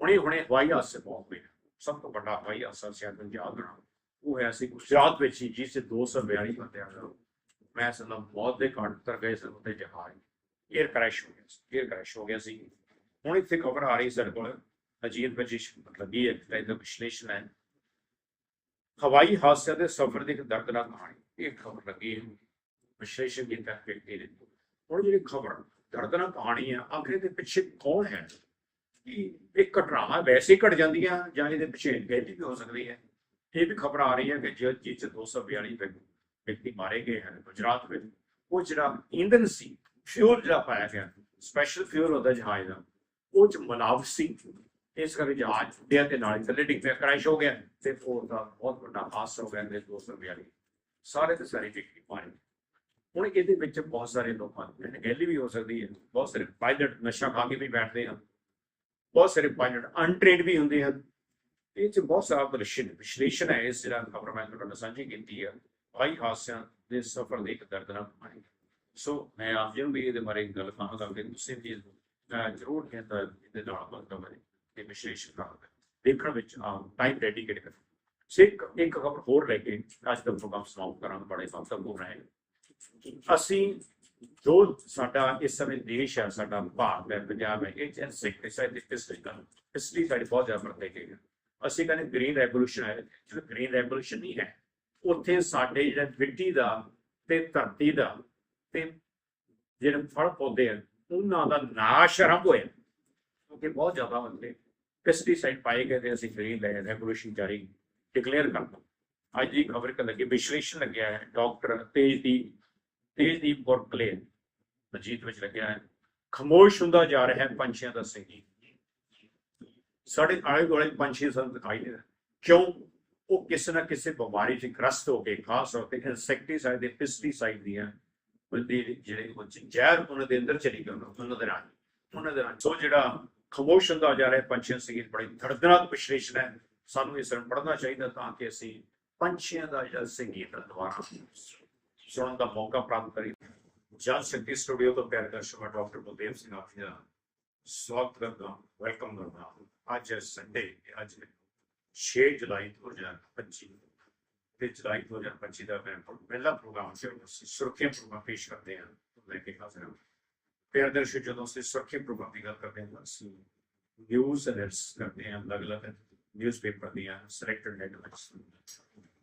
ਹੁਣੇ ਹੁਣੇ ਹਵਾਈ ਹਾਦਸੇ ਬਹੁਤ ਹੋਏ ਸਭ ਤੋਂ ਵੱਡਾ ਹਵਾਈ ਹਾਦਸਾ ਸ਼ਾਇਦ ਪੰਜਾਬ ਦਾ। ਉਹ ਹੋਇਆ ਸੀ ਗੁਜਰਾਤ ਵਿੱਚ ਹੀ, ਜਿਸ 'ਚ 242 ਬੰਦਿਆਂ ਦਾ ਮੈਂ ਸਮਝਦਾ ਮੌਤ ਦੇ ਘਾਟ ਉਤਰ ਗਏ ਸਨ ਉੱਤੇ ਜਹਾਜ਼ 에ਅਰ ਕ੍ਰੈਸ਼ ਹੋ ਗਿਆ ਸੀ 에ਅਰ ਕ੍ਰੈਸ਼ ਹੋ ਗਿਆ ਸੀ। ਹੁਣ ਇੱਥੇ ਖਬਰ ਆ ਰਹੀ ਸਾਡੇ ਕੋਲ। ਅਜੀਤ ਵਿੱਚ ਲੱਗੀ ਹੈ ਕਿ ਇਹਦਾ ਵਿਸ਼ਲੇਸ਼ਣ ਹੈ। ਹਵਾਈ ਹਾਦਸੇ ਦੇ ਸਫ਼ਰ ਦੀ ਇੱਕ ਦਰਦਨਾਕ ਕਹਾਣੀ। ਇਹ ਖਬਰ ਲੱਗੀ ਹੈ। ਵਿਸ਼ਲੇਸ਼ਣ ਕੀਤਾ ਵਿਅਕਤੀ ਨੇ ਹੁਣ ਜਿਹੜੀ ਖਬਰ, ਦਰਦਨਾਕ ਕਹਾਣੀ ਹੈ ਆਖਰ ਇਹਦੇ ਪਿੱਛੇ ਕੌਣ ਹੈ? ਕਿ ਇਹ ਘਟਨਾਵਾਂ ਵੈਸੇ ਘਟ ਜਾਂਦੀਆਂ ਜਾਂ ਇਹਦੇ ਪਿੱਛੇ ਗਲਤੀ ਵੀ ਹੋ ਸਕਦੀ ਹੈ? ਇਹ ਵੀ ਖਬਰ ਆ ਰਹੀ ਹੈ ਕਿ ਜਿਸ ਜਿਸ 'ਚ 242 ਵਿਅਕਤੀ ਮਾਰੇ ਗਏ ਹਨ ਗੁਜਰਾਤ ਵਿੱਚ। ਉਹ ਜਿਹੜਾ ਇੰਧਨ ਸੀ ਫਿਊਲ ਜਿਹੜਾ ਪਾਇਆ ਗਿਆ ਸਪੈਸ਼ਲ ਫਿਊਲ ਹੁੰਦਾ ਜਹਾਜ਼ ਦਾ, ਉਹ ਚ ਮਿਲਾਵਟ ਸੀ। ਇਸ ਕਰਕੇ ਜਹਾਜ਼ ਟੁੱਟਿਆ ਤੇ ਨਾਲ ਹੀ ਥੱਲੇ ਡਿੱਗ ਪਿਆ ਕ੍ਰੈਸ਼ ਹੋ ਗਿਆ। ਤੇ ਉਹ ਦਾ ਬਹੁਤ ਵੱਡਾ ਹਾਦਸਾ ਹੋ ਗਿਆ ਨੇ 242 ਸਾਰੇ ਤੇ ਸਾਰੇ ਵਿਅਕਤੀ ਪਾਣੀ। ਹੁਣ ਇਹਦੇ ਵਿੱਚ ਬਹੁਤ ਸਾਰੇ ਲੋਕਾਂ ਦੀ ਅਣਗਹਿਲੀ ਵੀ ਹੋ ਸਕਦੀ ਹੈ। ਬਹੁਤ ਸਾਰੇ ਪਾਇਲਟ ਨਸ਼ਾ ਖਾ ਕੇ ਵੀ ਬੈਠਦੇ ਹਨ। ਬਹੁਤ ਸਾਰੇ ਪਾਇਲਟ ਅਨਟ੍ਰੇਨਡ ਵੀ ਹੁੰਦੇ ਹਨ। ਇਹ ਚ ਬਹੁਤ ਸਾਰਾ ਵਿਸ਼ਲੇਸ਼ਣ ਹੈ ਇਸ ਜਿਹੜਾ ਖਬਰ ਮੈਂ ਤੁਹਾਡੇ ਨਾਲ ਸਾਂਝੀ ਕੀਤੀ ਹੈ ਭਾਈ ਹਾਦਸਿਆਂ ਦੇ ਸਫ਼ਰ ਦੇ ਇੱਕ ਦਰਦਨਾਕ ਕਹਾਣੀ ਸੋ ਮੈਂ ਆਪ ਜੀ ਨੂੰ ਵੀ ਇਹਦੇ ਬਾਰੇ ਗੱਲ ਕਹਾਂਗਾ ਕਿ ਤੁਸੀਂ ਵੀ ਜ਼ਰੂਰ ਕਹਿੰਦਾ ਇਹਦੇ ਨਾਲ ਮਤਲਬ ਹੈ ਤੇ ਵਿਸ਼ਲੇਸ਼ਣ ਕਰਾਂਗਾ ਦੇਖਣ ਵਿੱਚ ਟਾਈਮ ਡੈਡੀਕੇਟ ਕਰੋ ਸੋ ਇੱਕ ਖਬਰ ਹੋਰ ਲੈ ਕੇ ਅੱਜ ਦਾ ਪ੍ਰੋਗਰਾਮ ਸਮਾਪਤ ਕਰਾਂਗੇ, ਬੜੇ ਮਹੱਤਵਪੂਰਨ ਹੈ ਅਸੀਂ ਜੋ ਸਾਡਾ ਇਸ ਸਮੇਂ ਦੇਸ਼ ਹੈ, ਸਾਡਾ ਭਾਰਤ ਹੈ, ਪੰਜਾਬ ਹੈ, ਇਹ ਚ ਸੈਕਟਰ ਦੇ ਪਿਛਲੀ ਗੱਲ। ਪਿਛਲੀ ਸਾਡੀ ਬਹੁਤ ਜ਼ਿਆਦਾ ਵਰਤੇ ਗਏ ਅਸੀਂ ਕਹਿੰਦੇ ਗ੍ਰੀਨ ਰੈਵੋਲੂਸ਼ਨ ਹੈ ਜਿਹੜਾ ਗ੍ਰੀਨ ਰੈਵੋਲੂਸ਼ਨ ਨਹੀਂ ਹੈ। ਉੱਥੇ ਸਾਡੇ ਜਿਹੜਾ ਮਿੱਟੀ ਦਾ ਤੇ ਧਰਤੀ ਦਾ ਤੇ ਜਿਹੜੇ ਫਲ ਪੌਦੇ ਹਨ, ਉਹਨਾਂ ਦਾ ਨਾਸ਼ ਆਰੰਭ ਹੋਇਆ। ਕਿਉਂਕਿ ਬਹੁਤ ਜ਼ਿਆਦਾ ਬੰਦੇ ਪੈਸਟੀਸਾਈਡ ਪਾਏ ਗਏ ਤੇ ਅਸੀਂ ਗ੍ਰੀਨ ਰੈਵੋਲੂਸ਼ਨ ਜਾਰੀ ਡਿਕਲੇਅਰ ਕਰਤਾ ਅੱਜ ਦੀ ਖਬਰ ਕਿ ਲੱਗੀ, ਵਿਸ਼ਲੇਸ਼ਣ ਲੱਗਿਆ ਹੈ ਡਾਕਟਰ ਤੇਜਦੀਪ ਤੇਜਦੀਪ ਕੌਰ ਕਲੇ ਵਿੱਚ ਲੱਗਿਆ ਹੈ। ਖਮੋਸ਼ ਹੁੰਦਾ ਜਾ ਰਿਹਾ ਹੈ, ਪੰਛੀਆਂ ਦਾ ਸੰਗੀਤ ਸਾਡੇ ਆਲੇ ਦੁਆਲੇ ਪੰਛੀ ਸਾਨੂੰ ਦਿਖਾਈ ਦੇ ਕਿਉਂ? ਉਹ ਕਿਸੇ ਨਾ ਕਿਸੇ ਬਿਮਾਰੀ 'ਚ ਗ੍ਰਸਤ ਹੋ ਕੇ, ਖਾਸ ਤੌਰ ਤੇ ਇਨਸੈਕਟੀਸਾਈਡ ਦੇ ਪੈਸਟੀਸਾਈਡ ਦੀਆਂ ਉਹਦੇ ਜਿਹੜੇ ਉਹ ਜ਼ਹਿਰ ਉਹਨਾਂ ਦੇ ਅੰਦਰ ਚਲੀ ਗਈ, ਉਹਨਾਂ ਦੇ ਨਾਲ ਉਹਨਾਂ ਦੇ ਨਾਲ ਸੋ ਜਿਹੜਾ ਖਮੋਸ਼ ਹੁੰਦਾ ਜਾ ਰਿਹਾ, ਪੰਛੀਆਂ ਸੰਗੀਤ ਬੜੀ ਦਰਦਨਾਕ ਵਿਸ਼ਲੇਸ਼ਣ ਹੈ। ਸਾਨੂੰ ਇਸ ਨੂੰ ਪੜ੍ਹਨਾ ਚਾਹੀਦਾ ਤਾਂ ਕਿ ਅਸੀਂ ਪੰਛੀਆਂ ਦਾ ਜਿਹੜਾ ਸੰਗੀਤ ਹੈ ਸੁਣਨ ਦਾ ਮੌਕਾ ਪ੍ਰਾਪਤ ਕਰੀਏ। ਜਨ ਸ਼ਕਤੀ ਸਟੂਡੀਓ ਤੋਂ ਪਿਆਰ ਦਰਸ਼ਕ ਮੈਂ ਡਾਕਟਰ ਬਲਦੇਵ ਸਿੰਘ ਆਪ ਦਾ ਸਵਾਗਤ ਕਰਦਾ ਵੈਲਕਮ ਕਰਦਾ ਅੱਜ ਸੰਡੇ ਅੱਜ 6 ਜੁਲਾਈ 2025 ਤੇ ਜੁਲਾਈ 2025 ਦਾ ਮੈਂ ਪਹਿਲਾ ਪ੍ਰੋਗਰਾਮ ਸ਼ੁਰੂ ਸੁਰੱਖਿਆ ਪ੍ਰੋਗਰਾਮ ਪੇਸ਼ ਕਰਦੇ ਹਾਂ। ਲੈ ਕੇ ਹਾਜ਼ਰ ਹਾਂ। ਪਿਆਰ ਦਰਸ਼ਕ ਜਦੋਂ ਅਸੀਂ ਸੁਰੱਖਿਆ ਪ੍ਰੋਗਰਾਮ ਦੀ ਗੱਲ ਕਰਦੇ ਹਾਂ, ਅਸੀਂ ਨਿਊਜ਼ ਅਲਰਟਸ ਕਰਦੇ ਹਾਂ, ਅਲੱਗ-ਅਲੱਗ ਨਿਊਜ਼ਪੇਪਰ ਦੀਆਂ ਸਿਲੈਕਟਡ ਹੈਡਲਾਈਨਸ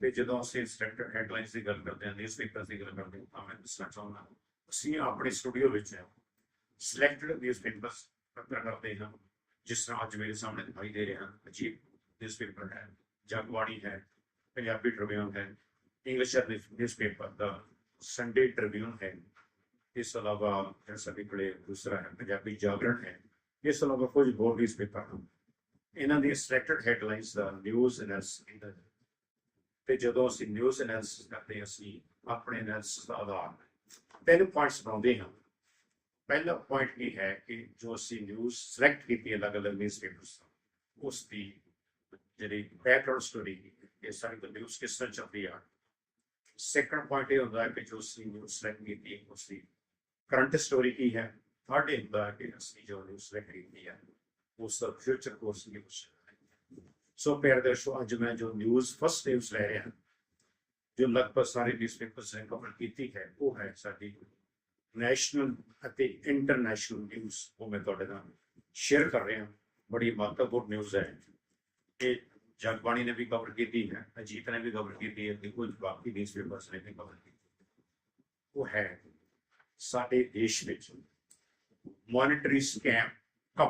ਤੇ ਜਦੋਂ ਅਸੀਂ ਸਿਲੈਕਟਡ ਹੈਡਲਾਈਨਸ ਦੀ ਗੱਲ ਕਰਦੇ ਹਾਂ ਨਿਊਜ਼ਪੇਪਰ ਦੀ ਗੱਲ ਕਰਦੇ ਹਾਂ, ਤਾਂ ਮੈਂ ਦੱਸਣਾ ਚਾਹੁੰਦਾ ਅਸੀਂ ਆਪਣੇ ਸਟੂਡੀਓ ਵਿੱਚ ਸਿਲੈਕਟਡ ਨਿਊਜ਼ਪੇਪਰਸ ਪੱਤਰ ਕਰਦੇ ਹਾਂ, ਜਿਸ ਤਰ੍ਹਾਂ ਅੱਜ ਮੇਰੇ ਸਾਹਮਣੇ ਦਿਖਾਈ ਦੇ ਰਿਹਾ ਅਜੀਬ ਨਿਊਜ਼ਪੇਪਰ ਹੈ, ਜਗਬਾਣੀ ਹੈ, ਪੰਜਾਬੀ ਟ੍ਰਿਬਿਊਨ ਹੈ ਇੰਗਲਿਸ਼ ਨਿਊਜ਼ਪੇਪਰ ਦਾ ਸੰਡੇ ਟ੍ਰਿਬਿਊਨ ਹੈ। ਇਸ ਤੋਂ ਇਲਾਵਾ ਜਿਹੜਾ ਸਾਡੇ ਕੋਲੇ ਦੂਸਰਾ ਹੈ, ਪੰਜਾਬੀ ਜਾਗਰਣ ਹੈ। ਇਸ ਤੋਂ ਇਲਾਵਾ ਕੁਝ ਹੋਰ ਨਿਊਜ਼ਪੇਪਰ ਹਨ। ਇਹਨਾਂ ਦੀ ਸਿਲੈਕਟਡ ਹੈਡਲਾਈਨਸ ਦਾ ਨਿਊਜ਼ ਐਨਾਲਿਸਿਸ ਤੇ ਜਦੋਂ ਅਸੀਂ ਨਿਊਜ਼ ਐਨਾਲਿਸਿਸ ਕਰਦੇ ਅਸੀਂ ਆਪਣੇ ਐਨਾਲਿਸਿਸ ਦਾ ਆਧਾਰ ਤਿੰਨ ਪੁਆਇੰਟਸ ਬਣਾਉਂਦੇ ਹਾਂ। ਪਹਿਲਾ ਪੁਆਇੰਟ ਇਹ ਹੈ ਕਿ ਜੋ ਅਸੀਂ ਨਿਊਜ਼ ਸਿਲੈਕਟ ਕੀਤੀ ਹੈ ਅਲੱਗ-ਅਲੱਗ ਨਿਊਜ਼ਪੇਪਰਸ ਉਸ ਦੀ ਜਿਹੜੀ ਬੈਕਗ੍ਰਾਉਂਡ ਸਟੋਰੀ ਇਹ ਸਾਰੀ ਨਿਊਜ਼ ਕਿਸ ਤਰ੍ਹਾਂ ਚੱਲਦੀ ਆ? ਸੈਕੰਡ ਪੁਆਇੰਟ ਇਹ ਹੁੰਦਾ ਹੈ ਕਿ ਜੋ ਅਸੀਂ ਨਿਊਜ਼ ਸਿਲੈਕਟ ਕੀਤੀ ਹੈ, ਉਸ ਦੀ ਕਰੰਟ ਸਟੋਰੀ ਕੀ ਹੈ ਥਰਡ ਇਹ ਹੁੰਦਾ ਹੈ ਕਿ ਅਸੀਂ ਜੋ ਨਿਊਜ਼ ਸਿਲੈਕਟ ਕੀਤੀ ਹੈ ਉਸ ਦਾ ਫਿਊਚਰ ਕੋਰਸ ਨਿਊਜ਼ ਸੋ ਪਿਆਰੇ ਦਰਸ਼ਕੋ ਅੱਜ ਮੈਂ ਜੋ ਨਿਊਜ਼ ਫਸਟ ਨਿਊਜ਼ ਲੈ ਰਿਹਾ ਜੋ ਲਗਭਗ ਸਾਰੇ ਨਿਊਜ਼ਪੇਪਰਸ ਨੇ ਕਵਰ ਕੀਤੀ ਹੈ ਉਹ ਹੈ ਸਾਡੀ ਨੈਸ਼ਨਲ ਅਤੇ ਇੰਟਰਨੈਸ਼ਨਲ ਨਿਊਜ਼ ਉਹ ਮੈਂ ਤੁਹਾਡੇ ਨਾਲ ਸ਼ੇਅਰ ਕਰ ਰਿਹਾ ਬੜੀ ਮਹੱਤਵਪੂਰਨ ਨਿਊਜ਼ ਹੈ ਇਹ ਜਗਬਾਣੀ ਨੇ ਵੀ ਕਵਰ ਕੀਤੀ ਹੈ ਅਜੀਤ ਨੇ ਵੀ ਕਵਰ ਕੀਤੀ ਹੈ ਤੇ ਕੁਝ ਬਾਕੀ ਨਿਊਜ਼ਪੇਪਰਸ ਨੇ ਵੀ ਕਵਰ ਕੀਤੀ ਉਹ ਹੈ ਸਾਡੇ ਦੇਸ਼ ਵਿੱਚ ਮੋਨਿਟਰੀ ਸਕੈਮ